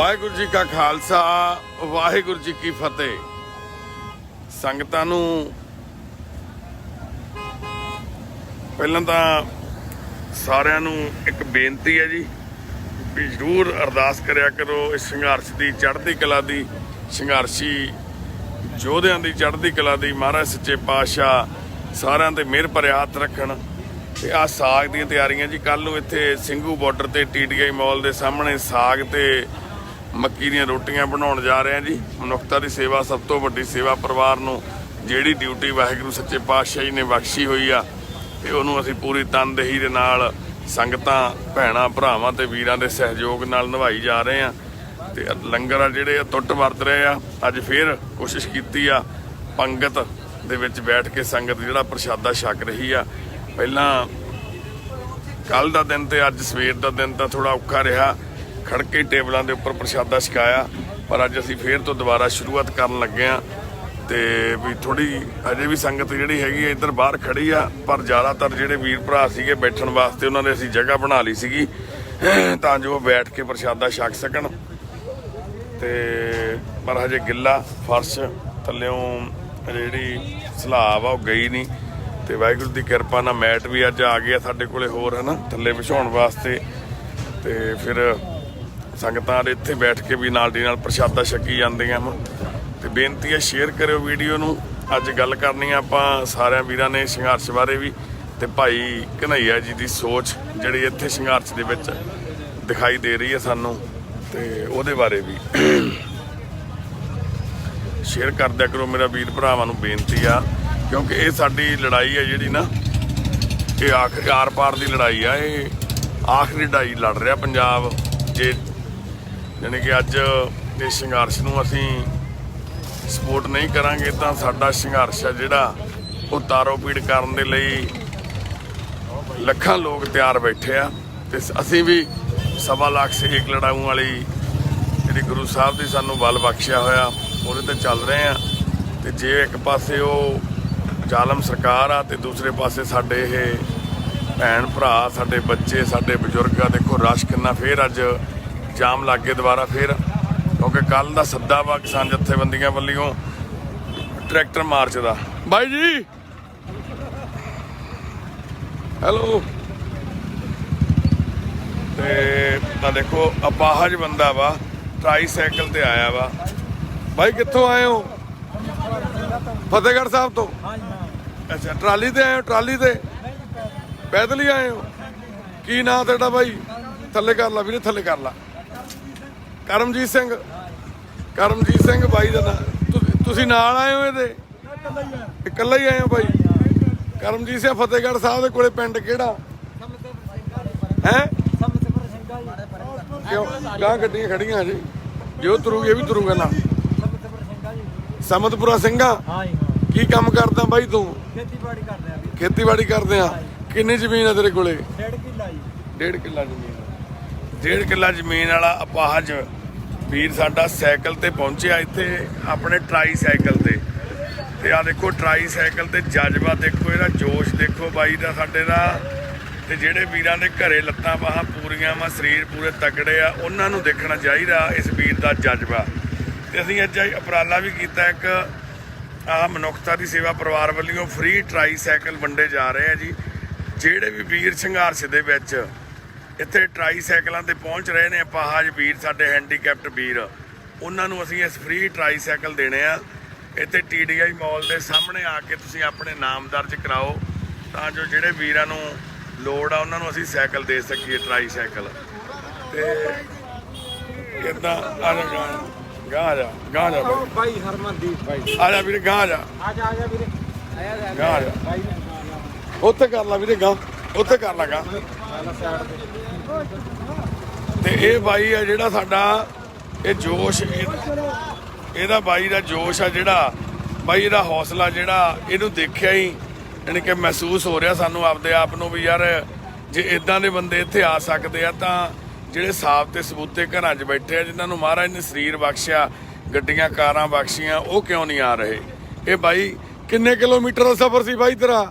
ਵਾਹਿਗੁਰੂ ਜੀ ਕਾ ਖਾਲਸਾ, ਵਾਹਿਗੁਰੂ ਜੀ ਕੀ ਫਤਿਹ। ਸੰਗਤਾਂ ਨੂੰ ਪਹਿਲਾਂ ਤਾਂ ਸਾਰਿਆਂ ਨੂੰ ਇੱਕ ਬੇਨਤੀ ਹੈ ਜੀ ਵੀ ਜ਼ਰੂਰ ਅਰਦਾਸ ਕਰਿਆ ਕਰੋ ਇਸ ਸੰਘਰਸ਼ ਦੀ, ਚੜ੍ਹਦੀ ਕਲਾ ਦੀ, ਸੰਘਰਸ਼ੀ ਯੋਧਿਆਂ ਦੀ, ਚੜ੍ਹਦੀ ਕਲਾ ਦੀ, ਮਹਾਰਾਜ ਸੱਚੇ ਪਾਤਸ਼ਾਹ ਸਾਰਿਆਂ ਤੇ ਮਿਹਰ ਭਰਿਆ ਹੱਥ ਰੱਖਣ। ਤੇ ਆ ਸਾਗ ਦੀਆਂ ਤਿਆਰੀਆਂ ਜੀ ਕੱਲ ਨੂੰ ਇੱਥੇ ਸਿੰਘੂ ਬਾਰਡਰ ਤੇ ਟੀਟੀਆਈ ਮਾਲ ਦੇ ਸਾਹਮਣੇ ਸਾਗ ਤੇ ਮੱਕੀ ਦੀਆਂ ਰੋਟੀਆਂ ਬਣਾਉਣ ਜਾ ਰਹੇ ਹਾਂ ਜੀ। ਮਨੁੱਖਤਾ ਦੀ ਸੇਵਾ ਸਭ ਤੋਂ ਵੱਡੀ ਸੇਵਾ ਪਰਿਵਾਰ ਨੂੰ ਜਿਹੜੀ ਡਿਊਟੀ ਵਾਹਿਗੁਰੂ ਸੱਚੇ ਪਾਤਸ਼ਾਹ ਜੀ ਨੇ ਬਖਸ਼ੀ ਹੋਈ ਆ, ਤੇ ਉਹਨੂੰ ਅਸੀਂ ਪੂਰੀ ਤਨਦੇਹੀ ਦੇ ਨਾਲ ਸੰਗਤਾਂ, ਭੈਣਾਂ, ਭਰਾਵਾਂ ਤੇ ਵੀਰਾਂ ਦੇ ਸਹਿਯੋਗ ਨਾਲ ਨਿਭਾਈ ਜਾ ਰਹੇ ਆ ਤੇ ਲੰਗਰ ਆ ਜਿਹੜੇ ਆ ਟੁੱਟ ਵਰਤ ਰਹੇ ਆ। ਅੱਜ ਫੇਰ ਕੋਸ਼ਿਸ਼ ਕੀਤੀ ਆ ਪੰਗਤ ਦੇ ਵਿੱਚ ਬੈਠ ਕੇ ਸੰਗਤ ਜਿਹੜਾ ਪ੍ਰਸ਼ਾਦਾ ਛਕ ਰਹੀ ਆ। ਪਹਿਲਾਂ ਕੱਲ ਦਾ ਦਿਨ ਤੇ ਅੱਜ ਸਵੇਰ ਦਾ ਦਿਨ ਤਾਂ ਥੋੜਾ ਔਖਾ ਰਿਹਾ। ਖੜਕੇ ਟੇਬਲਾਂ ਦੇ ਉੱਪਰ ਪ੍ਰਸ਼ਾਦਾ ਛਕਾਇਆ, ਪਰ ਅੱਜ ਅਸੀਂ ਫੇਰ ਤੋਂ ਦੁਬਾਰਾ ਸ਼ੁਰੂਆਤ ਕਰਨ ਲੱਗੇ ਆ ਤੇ ਵੀ ਥੋੜੀ ਅਜੇ ਵੀ ਸੰਗਤ ਜਿਹੜੀ ਹੈਗੀ ਹੈ ਇੱਧਰ ਬਾਹਰ ਖੜੀ ਆ, ਪਰ ਜ਼ਿਆਦਾਤਰ ਜਿਹੜੇ ਵੀਰ ਭਰਾ ਸੀਗੇ ਬੈਠਣ ਵਾਸਤੇ ਉਹਨਾਂ ਨੇ ਅਸੀਂ ਜਗ੍ਹਾ ਬਣਾ ਲਈ ਸੀਗੀ, ਤਾਂ ਜੋ ਉਹ ਬੈਠ ਕੇ ਪ੍ਰਸ਼ਾਦਾ ਛਕ ਸਕਣ। ਤੇ ਪਰ ਹਜੇ ਗਿੱਲਾ, ਫਰਸ਼ ਥੱਲਿਓਂ ਜਿਹੜੀ ਸਲਾਬ ਆ ਉਹ ਗਈ ਨਹੀਂ। ਤੇ ਵਾਹਿਗੁਰੂ ਦੀ ਕਿਰਪਾ ਨਾਲ ਮੈਟ ਵੀ ਅੱਜ ਆ ਗਿਆ ਸਾਡੇ ਕੋਲੇ ਹੋਰ, ਹਨਾ, ਥੱਲੇ ਵਿਛਾਉਣ ਵਾਸਤੇ। ਤੇ ਫਿਰ ਸੰਗਤਾਂ ਦੇ ਇੱਥੇ ਬੈਠ ਕੇ ਵੀ ਨਾਲ ਦੀ ਨਾਲ ਪ੍ਰਸ਼ਾਦਾ ਛਕੀ ਜਾਂਦੀਆਂ ਹਨ। ਤੇ ਬੇਨਤੀ ਹੈ ਸ਼ੇਅਰ ਕਰਿਓ ਵੀਡੀਓ ਨੂੰ। ਅੱਜ ਗੱਲ ਕਰਨੀ ਆ ਆਪਾਂ ਸਾਰਿਆਂ ਵੀਰਾਂ ਨੇ ਸੰਘਰਸ਼ ਬਾਰੇ ਵੀ। ਤੇ ਭਾਈ ਕਨਈਆ ਜੀ ਦੀ ਸੋਚ ਜਿਹੜੀ ਇੱਥੇ ਸੰਘਰਸ਼ ਦੇ ਵਿੱਚ ਦਿਖਾਈ ਦੇ ਰਹੀ ਹੈ ਸਾਨੂੰ। ਤੇ ਉਹਦੇ ਬਾਰੇ ਵੀ ਸ਼ੇਅਰ ਕਰ ਦਿਆ ਕਰੋ। ਮੇਰਾ ਵੀਰ ਭਰਾਵਾਂ ਨੂੰ ਬੇਨਤੀ ਆ, ਕਿਉਂਕਿ ਇਹ ਸਾਡੀ ਲੜਾਈ ਹੈ ਜਿਹੜੀ ਨਾ, ਇਹ ਆਖਰੀ ਆਰ-ਪਾਰ ਦੀ ਲੜਾਈ ਆ। ਇਹ ਆਖਰੀ ਲੜਾਈ ਲੜ ਰਿਹਾ ਪੰਜਾਬ ਜੇ ਯਾਨੀ ਕਿ ਅੱਜ ਇਸ ਸੰਘਰਸ਼ ਨੂੰ ਅਸੀਂ ਸਪੋਰਟ ਨਹੀਂ ਕਰਾਂਗੇ, ਤਾਂ ਸਾਡਾ ਸੰਘਰਸ਼ ਆ ਜਿਹੜਾ ਉਹ ਤਾਰੋ ਪੀੜ ਕਰਨ ਦੇ ਲਈ ਲੱਖਾਂ ਲੋਕ ਤਿਆਰ ਬੈਠੇ ਆ। ਤੇ ਅਸੀਂ ਵੀ ਸਵਾ ਲੱਖ ਸੇਕ ਇੱਕ ਲੜਾਊ ਵਾਲੀ ਜਿਹੜੀ ਗੁਰੂ ਸਾਹਿਬ ਦੀ ਸਾਨੂੰ ਬਲ ਬਖਸ਼ਿਆ ਹੋਇਆ, ਉਹਦੇ ਤੇ ਚੱਲ ਰਹੇ ਆ। ਤੇ ਜੇ ਇੱਕ ਪਾਸੇ ਉਹ ਜ਼ਾਲਮ ਸਰਕਾਰ ਆ ਤੇ ਦੂਸਰੇ ਪਾਸੇ ਸਾਡੇ ਇਹ ਭੈਣ ਭਰਾ ਸਾਡੇ ਬੱਚੇ, ਸਾਡੇ ਬਜ਼ੁਰਗ ਆ, ਦੇਖੋ ਰਸ਼ ਕਿੰਨਾ ਫੇਰ ਅੱਜ ਜਾਮ ਲੱਗ ਕੇ ਦੁਬਾਰਾ ਫੇਰ ਕਿਉਂਕਿ ਕੱਲ ਦਾ ਸੱਦਾ ਵਾ ਕਿਸਾਨ ਜਥੇਬੰਦੀਆਂ ਵੱਲੋਂ ਟਰੈਕਟਰ ਮਾਰਚ ਦਾ। ਬਾਈ ਜੀ! ਹੈਲੋ! ਤੇ ਤਾਂ ਦੇਖੋ ਅਪਾਹਜ ਬੰਦਾ ਵਾ ਟ੍ਰਾਈਸਾਈਕਲ ਤੇ ਆਇਆ ਵਾ। ਬਾਈ ਕਿੱਥੋਂ ਆਏ ਹੋ? ਫਤਿਹਗੜ੍ਹ ਸਾਹਿਬ ਤੋਂ? ਅੱਛਾ ਟਰਾਲੀ ਤੇ ਆਏ ਹੋ ਟਰਾਲੀ ਤੇ? ਪੈਦਲ ਹੀ ਆਏ ਹੋ? ਕੀ ਨਾਂ ਤੁਹਾਡਾ ਬਾਈ? ਥੱਲੇ ਕਰ ਲਾ ਵੀਰੇ ਥੱਲੇ ਕਰ ਲਾ। ਕਰਮਜੀਤ ਸਿੰਘ। ਕਰਮਜੀਤ ਸਿੰਘ ਬਾਈ ਦਾ ਨਾਂ। ਤੁਸੀਂ ਨਾਲ ਆਏ ਹੋ ਇਹਦੇ? ਇਕੱਲਾ ਹੀ ਆਏ ਹੋ ਬਾਈ? ਕਰਮਜੀਤ ਸਿੰਘ ਫਤਿਹਗੜ੍ਹ ਸਾਹਿਬ ਦੇ ਕੋਲੇ ਪਿੰਡ ਕਿਹੜਾ? ਹੈ? ਕਿਉਂ? ਗਾਂ ਗੱਡੀਆਂ ਖੜੀਆਂ ਜੀ ਜੋ ਤੁਰੂਗੇ ਇਹ ਵੀ ਤੁਰੂਗਾ ਨਾ ਸਮਤਪੁਰਾ ਸਿੰਘਾ? ਹਾਂ ਜੀ ਹਾਂ। ਕੀ ਕੰਮ ਕਰਦਾ ਬਾਈ ਤੂੰ? ਖੇਤੀਬਾੜੀ ਕਰਦੇ ਆ ਵੀ। ਖੇਤੀਬਾੜੀ ਕਰਦੇ ਆ? ਕਿੰਨੀ ਜ਼ਮੀਨ ਆ ਤੇਰੇ ਕੋਲੇ? ਡੇਢ ਕਿੱਲਾ ਜੀ। ਡੇਢ ਕਿੱਲਾ ਜ਼ਮੀਨ ਡੇਢ ਕਿੱਲਾ ਜ਼ਮੀਨ ਵਾਲਾ ਅਪਾਹਜ। ਵੀਰ ਸਾਡਾ ਸਾਈਕਲ ਤੇ ਪਹੁੰਚਿਆ ਇੱਥੇ, ਆਪਣੇ ਟਰਾਈ ਸਾਈਕਲ ਤੇ। ਤੇ ਆ ਦੇਖੋ ਟਰਾਈ ਸਾਈਕਲ ਤੇ ਜਜ਼ਬਾ ਦੇਖੋ, ਇਹਦਾ ਜੋਸ਼ ਦੇਖੋ ਬਾਈ ਦਾ, ਸਾਡੇ ਦਾ। ਤੇ ਜਿਹੜੇ ਵੀਰਾਂ ਦੇ ਘਰੇ ਲੱਤਾਂ ਬਾਹਾਂ ਪੂਰੀਆਂ ਵਾ, ਸਰੀਰ ਪੂਰੇ ਤਕੜੇ ਆ, ਉਹਨਾਂ ਨੂੰ ਦੇਖਣਾ ਚਾਹੀਦਾ ਇਸ ਵੀਰ ਦਾ ਜਜ਼ਬਾ। ਤੇ ਅਸੀਂ ਅੱਜ ਇਹ ਉਪਰਾਲਾ ਵੀ ਕੀਤਾ, ਇੱਕ ਆ ਮਨੁੱਖਤਾ ਦੀ ਸੇਵਾ ਪਰਿਵਾਰ ਵੱਲੋਂ ਫ੍ਰੀ ਟਰਾਈ ਸਾਈਕਲ ਵੰਡੇ ਜਾ ਰਹੇ ਆ ਜੀ। ਜਿਹੜੇ ਵੀ ਵੀਰ ਸੰਘਰਸ਼ ਦੇ ਵਿੱਚ ਇੱਥੇ ਟਰਾਈ ਸਾਈਕਲਾਂ ਤੇ ਪਹੁੰਚ ਰਹੇ ਨੇ ਅਪਾਹਜ ਵੀਰ ਸਾਡੇ ਹੈਂਡੀਕੈਪਟ ਵੀਰ। ਉਹਨਾਂ ਨੂੰ ਅਸੀਂ ਇਸ ਫ੍ਰੀ ਟਰਾਈ ਸਾਈਕਲ ਦੇਣੇ ਆ। ਇੱਥੇ ਟੀਡੀਆਈ ਮਾਲ ਦੇ ਸਾਹਮਣੇ ਆ ਕੇ ਤੁਸੀਂ ਆਪਣੇ ਨਾਮ ਦਰਜ ਕਰਾਓ ਤਾਂ ਜੋ ਜਿਹੜੇ ਵੀਰਾਂ ਨੂੰ ਲੋੜ ਆ ਉਹਨਾਂ ਨੂੰ ਅਸੀਂ ਸਾਈਕਲ ਦੇ ਸਕੀਏ ਟਰਾਈ ਸਾਈਕਲ ਤੇ ਕਿੱਦਾਂ ਆ ਜਾ ਗਾਂ ਗਾਂ ਜਾ ਗਾਂ ਜਾ। ਭਾਈ ਹਰਮਨਦੀਪ ਭਾਈ। ਆ ਜਾ ਵੀਰੇ ਗਾਂ ਜਾ। ਆ ਜਾ ਆ ਜਾ ਵੀਰੇ। ਆਇਆ ਜਾ। ਗਾਂ ਆ ਜਾ ਉੱਥੇ ਕਰ ਲਾ ਵੀਰੇ ਗਾਂ। ਉੱਥੇ ਕਰ ਲਾ ਗਾਂ। ਤੇ ਇਹ ਬਾਈ ਆ ਜਿਹੜਾ ਸਾਡਾ ਇਹ ਜੋਸ਼ ਇਹਦਾ ਬਾਈ ਦਾ ਜੋਸ਼ ਆ ਜਿਹੜਾ, ਬਾਈ ਇਹਦਾ ਹੌਸਲਾ ਜਿਹੜਾ ਇਹਨੂੰ ਦੇਖਿਆ ਹੀ, ਯਾਨੀ ਕਿ ਮਹਿਸੂਸ ਹੋ ਰਿਹਾ ਸਾਨੂੰ ਆਪਦੇ ਆਪ ਨੂੰ ਵੀ ਯਾਰ, ਜੇ ਇਦਾਂ ਦੇ ਬੰਦੇ ਇੱਥੇ ਆ ਸਕਦੇ ਆ ਤਾਂ ਜਿਹੜੇ ਸਾਫ਼ ਤੇ ਸਬੂਤੇ ਘਰਾਂ 'ਚ ਬੈਠੇ ਆ, ਜਿਨ੍ਹਾਂ ਨੂੰ ਮਹਾਰਾਜ ਨੇ ਸਰੀਰ ਬਖਸ਼ਿਆ, ਗੱਡੀਆਂ, ਕਾਰਾਂ ਬਖਸ਼ੀਆਂ, ਉਹ ਕਿਉਂ ਨਹੀਂ ਆ ਰਹੇ? ਇਹ ਬਾਈ ਕਿੰਨੇ ਕਿਲੋਮੀਟਰ ਦਾ ਸਫ਼ਰ ਸੀ ਬਾਈ ਤੇਰਾ?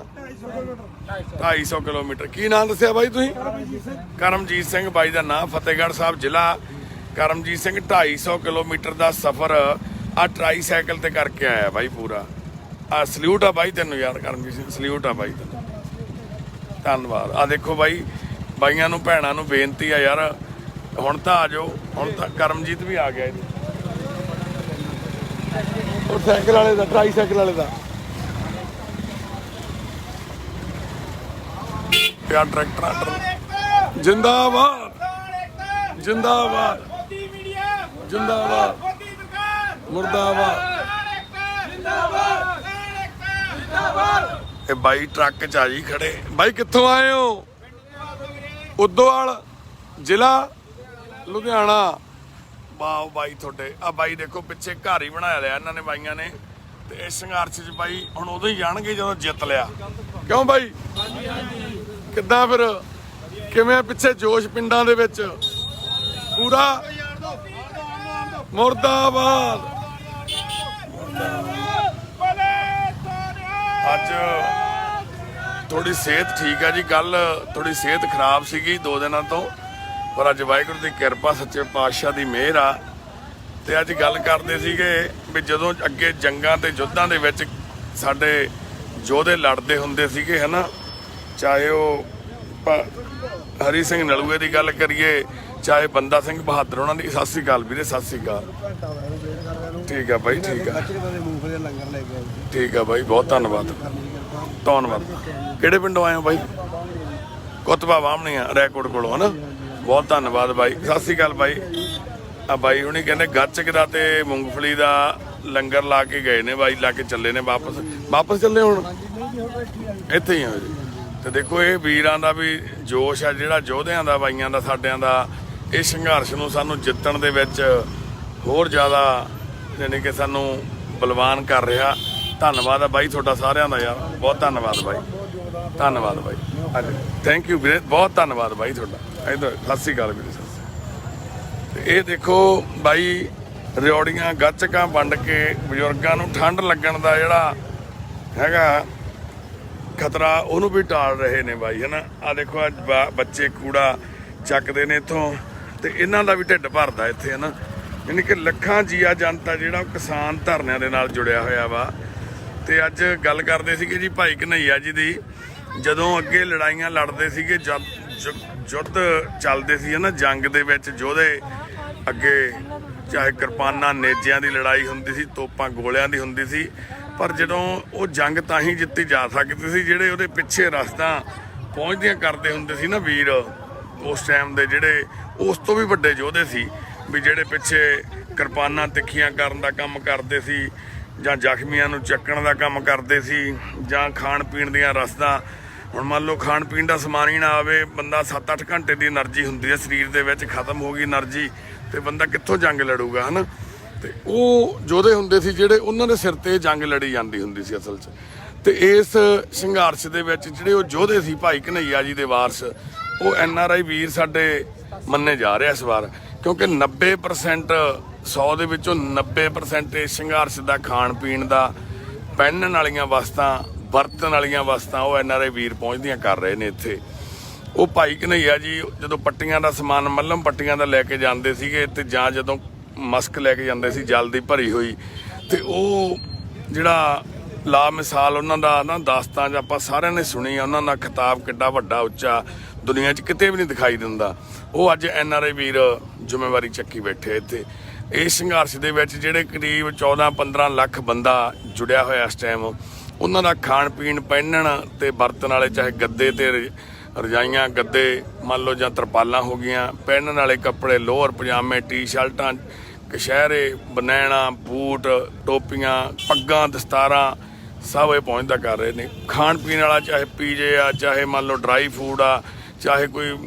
250 ਕਿਲੋਮੀਟਰ। ਕੀ ਨਾਮ ਦੱਸਿਆ ਬਾਈ ਤੁਸੀਂ? ਕਰਮਜੀਤ ਸਿੰਘ। ਬਾਈ ਦਾ ਨਾਮ ਫਤਿਹਗੜ੍ਹ ਸਾਹਿਬ ਜ਼ਿਲ੍ਹਾ। ਕਰਮਜੀਤ ਸਿੰਘ 250 ਕਿਲੋਮੀਟਰ ਦਾ ਸਫ਼ਰ ਆ ਟ੍ਰਾਈਸਾਈਕਲ ਤੇ ਕਰਕੇ ਆਇਆ ਬਾਈ ਪੂਰਾ। ਆ ਸਲੂਟ ਆ ਬਾਈ ਤੈਨੂੰ ਯਾਰ ਕਰਮਜੀਤ ਸਿੰਘ ਸਲੂਟ ਆ ਬਾਈ ਤੈਨੂੰ। ਧੰਨਵਾਦ। ਆ ਦੇਖੋ ਬਾਈ ਬਾਈਆਂ ਨੂੰ ਭੈਣਾਂ ਨੂੰ ਬੇਨਤੀ ਆ ਯਾਰ ਹੁਣ ਤਾਂ ਆ ਜਾਓ ਹੁਣ ਤਾਂ ਕਰਮਜੀਤ ਵੀ ਆ ਗਿਆ ਉਹ ਸਾਈਕਲ ਵਾਲੇ ਦਾ ਟ੍ਰਾਈਸਾਈਕਲ ਵਾਲੇ ਦਾ। ਯਾ ਟਰੈਕਟਰ ਆਡਰ ਜਿੰਦਾਬਾਦ। ਜਿੰਦਾਬਾਦ। ਮੋਦੀ ਮੀਡੀਆ ਜਿੰਦਾਬਾਦ। ਮੋਦੀ ਸਰਕਾਰ ਮੁਰਦਾਬਾਦ। ਜਿੰਦਾਬਾਦ ਜਿੰਦਾਬਾਦ ਇਹ ਬਾਈ ਟਰੱਕ ਚ ਆ ਜੀ ਖੜੇ। ਬਾਈ, ਕਿੱਥੋਂ ਆਏ ਹੋ? ਉਦੋਵਾਲ ਜ਼ਿਲ੍ਹਾ ਲੁਧਿਆਣਾ। ਵਾਹ ਬਾਈ ਤੁਹਾਡੇ। ਆ ਬਾਈ ਦੇਖੋ, ਪਿੱਛੇ ਘਰ ਹੀ ਬਣਾਇਆ ਲਿਆ ਇਹਨਾਂ ਨੇ ਬਾਈਆਂ ਨੇ। ਤੇ ਇਸ ਸੰਘਰਸ਼ 'ਚ ਬਾਈ ਹੁਣ ਉਦੋਂ ਹੀ ਜਾਣਗੇ ਜਦੋਂ ਜਿੱਤ ਲਿਆ। ਕਿਉਂ ਬਾਈ? ਕਿੱਦਾਂ ਫਿਰ? ਕਿਵੇਂ ਪਿੱਛੇ ਜੋਸ਼ ਪਿੰਡਾਂ ਦੇ ਵਿੱਚ? ਪੂਰਾ? ਮੁਰਦਾਬਾਦ। ਅੱਜ ਥੋੜੀ ਸਿਹਤ ਠੀਕ ਆ ਜੀ। ਕੱਲ ਥੋੜੀ ਸਿਹਤ ਖਰਾਬ ਸੀਗੀ ਦੋ ਦਿਨਾਂ ਤੋਂ, ਪਰ ਅੱਜ ਵਾਹਿਗੁਰੂ ਦੀ ਕਿਰਪਾ, ਸੱਚੇ ਪਾਤਸ਼ਾਹ ਦੀ ਮਿਹਰ ਆ। ਤੇ ਅੱਜ ਗੱਲ ਕਰਦੇ ਸੀਗੇ ਵੀ ਜਦੋਂ ਅੱਗੇ ਜੰਗਾਂ ਤੇ ਯੁੱਧਾਂ ਦੇ ਵਿੱਚ ਸਾਡੇ ਯੋਧੇ ਲੜਦੇ ਹੁੰਦੇ ਸੀਗੇ, ਹਨਾ? ਚਾਹੇ ਉਹ ਹਰੀ ਸਿੰਘ ਨਲੂਏ ਦੀ ਗੱਲ ਕਰੀਏ, ਚਾਹੇ ਬੰਦਾ ਸਿੰਘ ਬਹਾਦਰ ਉਹਨਾਂ ਦੀ, ਸਤਿ ਸ੍ਰੀ ਅਕਾਲ ਵੀਰੇ, ਸਤਿ ਸ੍ਰੀ ਅਕਾਲ। ਠੀਕ ਆ ਬਾਈ, ਠੀਕ ਆ। ਠੀਕ ਆ ਬਾਈ, ਬਹੁਤ ਧੰਨਵਾਦ। ਧੰਨਵਾਦ। ਕਿਹੜੇ ਪਿੰਡੋਂ ਆਏ ਹੋ ਬਾਈ? ਕੁਤਬਾ ਬਾਹਮਣੀਆਂ ਰੈਕੋਰਡ ਕੋਲੋਂ, ਹਨਾ? ਬਹੁਤ ਧੰਨਵਾਦ ਬਾਈ। ਸਤਿ ਸ੍ਰੀ ਅਕਾਲ ਬਾਈ। ਆ ਬਾਈ ਹੁਣੀ ਕਹਿੰਦੇ ਗੱਚਕ ਦਾ ਤੇ ਮੂੰਗਫਲੀ ਦਾ ਲੰਗਰ ਲਾ ਕੇ ਗਏ ਨੇ ਬਾਈ, ਲਾ ਕੇ ਚੱਲੇ ਨੇ ਵਾਪਸ। ਵਾਪਸ ਚੱਲੇ ਹੁਣ? ਇੱਥੇ ਹੀ ਆ ਜੀ। ਤੇ ਦੇਖੋ ਇਹ ਵੀਰਾਂ ਦਾ ਵੀ ਜੋਸ਼ ਆ, ਜਿਹੜਾ ਯੋਧਿਆਂ ਦਾ, ਬਾਈਆਂ ਦਾ, ਸਾਡਿਆਂ ਦਾ, ਇਹ ਸੰਘਰਸ਼ ਨੂੰ ਸਾਨੂੰ ਜਿੱਤਣ ਦੇ ਵਿੱਚ ਹੋਰ ਜ਼ਿਆਦਾ ਯਾਨੀ ਕਿ ਸਾਨੂੰ ਬਲਵਾਨ ਕਰ ਰਿਹਾ। ਧੰਨਵਾਦ ਆ ਬਾਈ, ਤੁਹਾਡਾ ਸਾਰਿਆਂ ਦਾ ਯਾਰ। ਬਹੁਤ ਧੰਨਵਾਦ ਬਾਈ। ਧੰਨਵਾਦ ਬਾਈ। ਥੈਂਕ ਯੂ ਵੀਰੇ। ਬਹੁਤ ਧੰਨਵਾਦ ਬਾਈ ਤੁਹਾਡਾ। ਇਧਰ, ਸਤਿ ਸ੍ਰੀ ਅਕਾਲ ਵੀਰੇ, ਸਤਿ ਇਹ ਦੇਖੋ ਬਾਈ, ਰਿਓੜੀਆਂ, ਗੱਚਕਾਂ ਵੰਡ ਕੇ ਬਜ਼ੁਰਗਾਂ ਨੂੰ ਠੰਡ ਲੱਗਣ ਦਾ ਜਿਹੜਾ ਹੈਗਾ ਖਤਰਾ ਉਹਨੂੰ ਵੀ ਟਾਲ ਰਹੇ ਨੇ ਬਾਈ, ਹਨਾ? ਆ ਦੇਖੋ ਅੱਜ ਬਾ- ਬੱਚੇ ਕੂੜਾ ਚੱਕਦੇ ਨੇ ਇਥੋਂ ਤੇ ਇਹਨਾਂ ਦਾ ਵੀ ਢਿੱਡ ਭਰਦਾ ਇੱਥੇ, ਹਨਾ? ਯਾਨੀ ਕਿ ਲੱਖਾਂ ਜੀਆ ਜਨਤਾ ਜਿਹੜਾ ਉਹ ਕਿਸਾਨ ਧਰਨਿਆਂ ਦੇ ਨਾਲ ਜੁੜਿਆ ਹੋਇਆ ਵਾ। ਤੇ ਅੱਜ ਗੱਲ ਕਰਦੇ ਸੀਗੇ ਜੀ ਭਾਈ ਕਨਈਆ ਜੀ ਦੀ, ਜਦੋਂ ਅੱਗੇ ਲੜਾਈਆਂ ਲੜਦੇ ਸੀਗੇ, ਜਦ ਯੁੱਧ ਚੱਲਦੇ ਸੀ, ਹਨਾ? ਜੰਗ ਦੇ ਵਿੱਚ ਯੋਧੇ ਅੱਗੇ ਚਾਹੇ ਕਿਰਪਾਨਾਂ, ਨੇਜਿਆਂ ਦੀ ਲੜਾਈ ਹੁੰਦੀ ਸੀ, ਤੋਪਾਂ ਗੋਲਿਆਂ ਦੀ ਹੁੰਦੀ ਸੀ ਪਰ ਜਦੋਂ ਉਹ ਜੰਗ ਤਾਂ ਹੀ ਜਿੱਤੀ ਜਾ ਸਕਦੀ ਸੀ, ਜਿਹੜੇ ਉਹਦੇ ਪਿੱਛੇ ਰਸਤਾ ਪਹੁੰਚਦੀਆਂ ਕਰਦੇ ਹੁੰਦੇ ਸੀ ਨਾ ਵੀਰ, ਉਸ ਟਾਈਮ ਦੇ ਜਿਹੜੇ ਉਸ ਤੋਂ ਵੀ ਵੱਡੇ ਯੋਧੇ ਸੀ, ਵੀ ਜਿਹੜੇ ਪਿੱਛੇ ਕਿਰਪਾਨਾਂ ਤਿੱਖੀਆਂ ਕਰਨ ਦਾ ਕੰਮ ਕਰਦੇ ਸੀ ਜਾਂ ਜ਼ਖਮੀਆਂ ਨੂੰ ਚੱਕਣ ਦਾ ਕੰਮ ਕਰਦੇ ਸੀ ਜਾਂ ਖਾਣ ਪੀਣ ਦੀਆਂ ਰਸਤਾ। ਹੁਣ ਮੰਨ ਲਓ ਖਾਣ ਪੀਣ ਦਾ ਸਮਾਨ ਹੀ ਨਾ ਆਵੇ, ਬੰਦਾ 7-8 ਘੰਟੇ ਦੀ એનર્ਜੀ ਹੁੰਦੀ ਹੈ, ਸਰੀਰ ਦੇ ਵਿੱਚ ਖਤਮ ਹੋ ਗਈ એનર્ਜੀ ਤੇ ਬੰਦਾ ਕਿੱਥੋਂ ਜੰਗ ਲੜੂਗਾ, ਹਨਾ? ਤੇ ਉਹ ਯੋਧੇ ਹੁੰਦੇ ਸੀ ਜਿਹੜੇ ਉਹਨਾਂ ਦੇ ਸਿਰ ਤੇ ਜੰਗ ਲੜੀ ਜਾਂਦੀ ਹੁੰਦੀ ਸੀ ਅਸਲ 'ਚ। ਤੇ ਇਸ ਸੰਘਰਸ਼ ਦੇ ਵਿੱਚ ਜਿਹੜੇ ਉਹ ਯੋਧੇ ਸੀ, ਭਾਈ ਕਨਈਆ ਜੀ ਦੇ ਵਾਰਸ, ਉਹ ਐਨ ਆਰ ਆਈ ਵੀਰ ਸਾਡੇ ਮੰਨੇ ਜਾ ਰਿਹਾ ਇਸ ਵਾਰ। ਕਿਉਂਕਿ 90% 100 ਦੇ ਵਿੱਚੋਂ 90% ਇਸ ਸੰਘਰਸ਼ ਦਾ ਖਾਣ ਪੀਣ ਦਾ, ਪਹਿਨਣ ਵਾਲੀਆਂ ਵਸਤਾਂ, ਵਰਤਣ ਵਾਲੀਆਂ ਵਸਤਾਂ ਉਹ ਐਨ ਆਰ ਆਈ ਵੀਰ ਪਹੁੰਚਦੀਆਂ ਕਰ ਰਹੇ ਨੇ ਇੱਥੇ। ਉਹ ਭਾਈ ਕਨਈਆ ਜੀ ਜਦੋਂ ਪੱਟੀਆਂ ਦਾ ਸਮਾਨ, ਮੱਲਮ ਪੱਟੀਆਂ ਦਾ ਲੈ ਕੇ ਜਾਂਦੇ ਸੀਗੇ ਤੇ ਜਾਂ ਜਦੋਂ ਮਸਕ ਲੈ ਕੇ ਜਾਂਦੇ ਸੀ, ਜਲ ਦੀ ਭਰੀ ਹੋਈ। ਤੇ ਉਹ ਜਿਹੜਾ ਲਾ ਮਿਸਾਲ ਉਹਨਾਂ ਦਾ ਨਾ ਦਾਸਤਾਨ 'ਚ ਆਪਾਂ ਸਾਰਿਆਂ ਨੇ ਸੁਣੀ ਉਹਨਾਂ ਦਾ ਖਿਤਾਬ ਕਿੱਡਾ ਵੱਡਾ, ਉੱਚਾ, ਦੁਨੀਆ 'ਚ ਕਿਤੇ ਵੀ ਨਹੀਂ ਦਿਖਾਈ ਦਿੰਦਾ। ਉਹ ਅੱਜ ਐਨ ਆਰ ਆਈ ਵੀਰ ਜ਼ਿੰਮੇਵਾਰੀ ਚੱਕੀ ਬੈਠੇ ਇੱਥੇ। ਇਸ ਸੰਘਰਸ਼ ਦੇ ਵਿੱਚ ਜਿਹੜੇ ਕਰੀਬ 14-15 ਲੱਖ ਬੰਦਾ ਜੁੜਿਆ ਹੋਇਆ ਇਸ ਟਾਈਮ ਉਹਨਾਂ ਦਾ ਖਾਣ ਪੀਣ, ਪਹਿਨਣ ਤੇ ਵਰਤਣ ਵਾਲੇ ਚਾਹੇ ਗੱਦੇ ਤੇ ਰਜਾਈਆਂ, ਗੱਦੇ, ਮੰਨ ਲਓ ਜਾਂ ਤਰਪਾਲਾਂ ਹੋ ਗਈਆਂ, ਪਹਿਨਣ ਵਾਲੇ ਕੱਪੜੇ, ਲੋਅਰ ਪਜਾਮੇ, ਟੀ-ਸ਼ਰਟਾਂ ਕਸ਼ਹਿਰੇ, ਬਨੈਣਾ, ਬੂਟ, ਟੋਪੀਆਂ, ਪੱਗਾਂ, ਦਸਤਾਰਾਂ ਸਭ ਇਹ ਪਹੁੰਚਦਾ ਕਰ ਰਹੇ ਨੇ। ਖਾਣ ਪੀਣ ਵਾਲਾ ਚਾਹੇ ਪੀਜੇ ਆ, ਚਾਹੇ ਮੰਨ ਲਓ ਡਰਾਈ ਫੂਡ ਆ, ਚਾਹੇ ਕੋਈ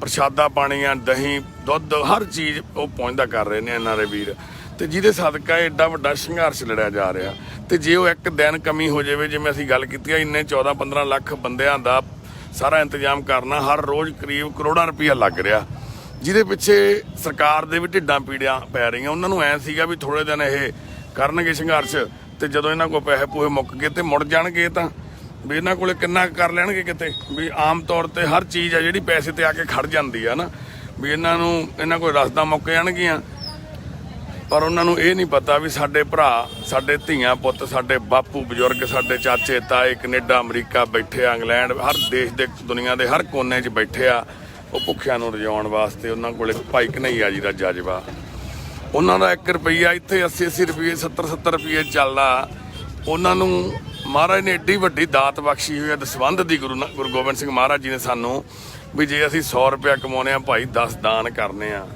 ਪ੍ਰਸ਼ਾਦਾ ਪਾਣੀ ਆ, ਦਹੀਂ, ਦੁੱਧ, ਹਰ ਚੀਜ਼ ਉਹ ਪਹੁੰਚਦਾ ਕਰ ਰਹੇ ਨੇ ਇਹਨਾਂ ਦੇ ਵੀਰ। ਤੇ ਜਿਹਦੇ ਸਦਕਾ ਐਡਾ ਵੱਡਾ ਸੰਘਰਸ਼ ਲੜਿਆ ਜਾ ਰਿਹਾ। ਤੇ ਜੇ ਉਹ ਇੱਕ ਦਿਨ ਕਮੀ ਹੋ ਜਾਵੇ, ਜਿਵੇਂ ਅਸੀਂ ਗੱਲ ਕੀਤੀ ਆ, ਇੰਨੇ 14 15 ਲੱਖ ਬੰਦਿਆਂ ਦਾ ਸਾਰਾ ਇੰਤਜ਼ਾਮ ਕਰਨਾ, ਹਰ ਰੋਜ਼ ਕਰੀਬ ਕਰੋੜਾਂ ਰੁਪਈਆ ਲੱਗ ਰਿਹਾ। ਜਿਹਦੇ ਪਿੱਛੇ ਸਰਕਾਰ ਦੇ ਵੀ ਢਿੱਡਾਂ ਪੀੜੀਆਂ ਪੈ ਰਹੀਆਂ। ਉਹਨਾਂ ਨੂੰ ਐ ਸੀਗਾ ਵੀ ਥੋੜੇ ਦਿਨ ਇਹ ਕਰਨਗੇ ਸੰਘਰਸ਼ ਤੇ ਜਦੋਂ ਇਹਨਾਂ ਕੋਲ ਪੈਸੇ ਪੂਏ ਮੁੱਕ ਗਏ ਤੇ ਮੁੜ ਜਾਣਗੇ ਤਾਂ। ਵੀ ਇਹਨਾਂ ਕੋਲੇ ਕਿੰਨਾ ਕੁ ਕਰ ਲੈਣਗੇ ਕਿਤੇ? ਵੀ ਆਮ ਤੌਰ ਤੇ ਹਰ ਚੀਜ਼ ਆ ਜਿਹੜੀ ਪੈਸੇ ਤੇ ਆ ਕੇ ਖੜ ਜਾਂਦੀ ਆ ਨਾ। ਵੀ ਇਹਨਾਂ ਨੂੰ ਇਹਨਾਂ ਕੋਲ ਰਸਤਾ ਮੁੱਕ ਜਾਣਗੀਆਂ। ਪਰ ਉਹਨਾਂ ਨੂੰ ਇਹ ਨਹੀਂ ਪਤਾ ਵੀ ਸਾਡੇ ਭਰਾ, ਸਾਡੇ ਧੀਆਂ ਪੁੱਤ, ਸਾਡੇ ਬਾਪੂ ਬਜ਼ੁਰਗ, ਸਾਡੇ ਚਾਚੇ ਤਾਏ ਕੈਨੇਡਾ, ਅਮਰੀਕਾ ਬੈਠੇ ਆ, ਇੰਗਲੈਂਡ, ਹਰ ਦੇਸ਼ ਦੇ ਦੁਨੀਆ ਦੇ ਹਰ ਕੋਨੇ 'ਚ ਬੈਠੇ ਆ। ਉਹ ਭੁੱਖਿਆਂ ਨੂੰ ਰਜਾਉਣ ਵਾਸਤੇ ਉਹਨਾਂ ਕੋਲੇ ਭਾਈ ਕਨਈਆ ਜੀ ਦਾ ਜਜ਼ਬਾ। ਉਹਨਾਂ ਦਾ 1 ਰੁਪਈਆ ਇੱਥੇ 80 80 ਰੁਪਏ 70 70 ਰੁਪਏ ਚੱਲਦਾ। ਉਹਨਾਂ ਨੂੰ ਮਹਾਰਾਜ ਨੇ ਏਡੀ ਵੱਡੀ ਦਾਤ ਬਖਸ਼ੀ ਹੋਈ ਹੈ ਦਸਵੰਧ ਦੀ ਗੁਰੂ ਗੁਰੂ ਗੋਬਿੰਦ ਸਿੰਘ ਮਹਾਰਾਜ ਜੀ ਨੇ ਸਾਨੂੰ ਵੀ ਜੇ ਅਸੀਂ 100 ਰੁਪਇਆ ਕਮਾਉਨੇ ਆ ਭਾਈ 10 ਦਾਨ ਕਰਨੇ ਆ।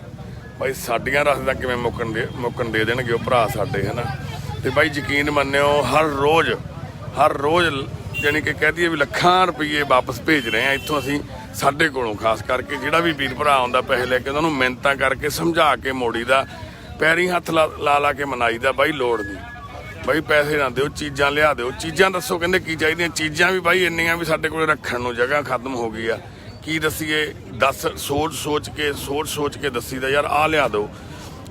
ਭਾਈ ਸਾਡੀਆਂ ਰਸਦਾਂ ਕਿਵੇਂ ਮੁੱਕਣ ਦੇ ਮੁੱਕਣ ਦੇ ਦੇਣਗੇ ਉਹ ਭਰਾ ਸਾਡੇ, ਹਨਾ? ਤੇ ਭਾਈ ਯਕੀਨ ਮੰਨਿਓ, ਹਰ ਰੋਜ਼ ਹਰ ਰੋਜ਼ ਯਾਨੀ ਕਿ ਕਹਿ ਦਈਏ ਵੀ ਲੱਖਾਂ ਰੁਪਏ ਵਾਪਸ ਭੇਜ ਰਹੇ ਆ ਇੱਥੋਂ ਅਸੀਂ ਸਾਡੇ ਕੋਲੋਂ, ਖਾਸ ਕਰਕੇ ਜਿਹੜਾ ਵੀ ਵੀਰ ਭਰਾ ਆਉਂਦਾ ਪੈਸੇ ਲੈ ਕੇ ਉਹਨਾਂ ਨੂੰ ਮਿਹਨਤਾਂ ਕਰਕੇ ਸਮਝਾ ਕੇ ਮੋੜੀਦਾ ਪੈਰੀ ਹੱਥ ਲਾ ਲਾ ਲਾ ਕੇ ਮਨਾਈਦਾ ਬਾਈ ਲੋੜ ਨਹੀਂ। ਬਾਈ ਪੈਸੇ ਨਾ ਦਿਓ, ਚੀਜ਼ਾਂ ਲਿਆ ਦਿਓ। ਚੀਜ਼ਾਂ ਦੱਸੋ ਕਹਿੰਦੇ ਕੀ ਚਾਹੀਦੀਆਂ? ਚੀਜ਼ਾਂ ਵੀ ਬਾਈ ਇੰਨੀਆਂ ਵੀ ਸਾਡੇ ਕੋਲ ਰੱਖਣ ਨੂੰ ਜਗ੍ਹਾ ਖਤਮ ਹੋ ਗਈ ਆ। ਕੀ ਦਸੀਏ? ਦੱਸ, ਸੋਚ ਸੋਚ ਕੇ, ਸੋਚ ਸੋਚ ਕੇ ਦੱਸੀਦਾ ਯਾਰ ਆ ਲਿਆ ਦਿਓ।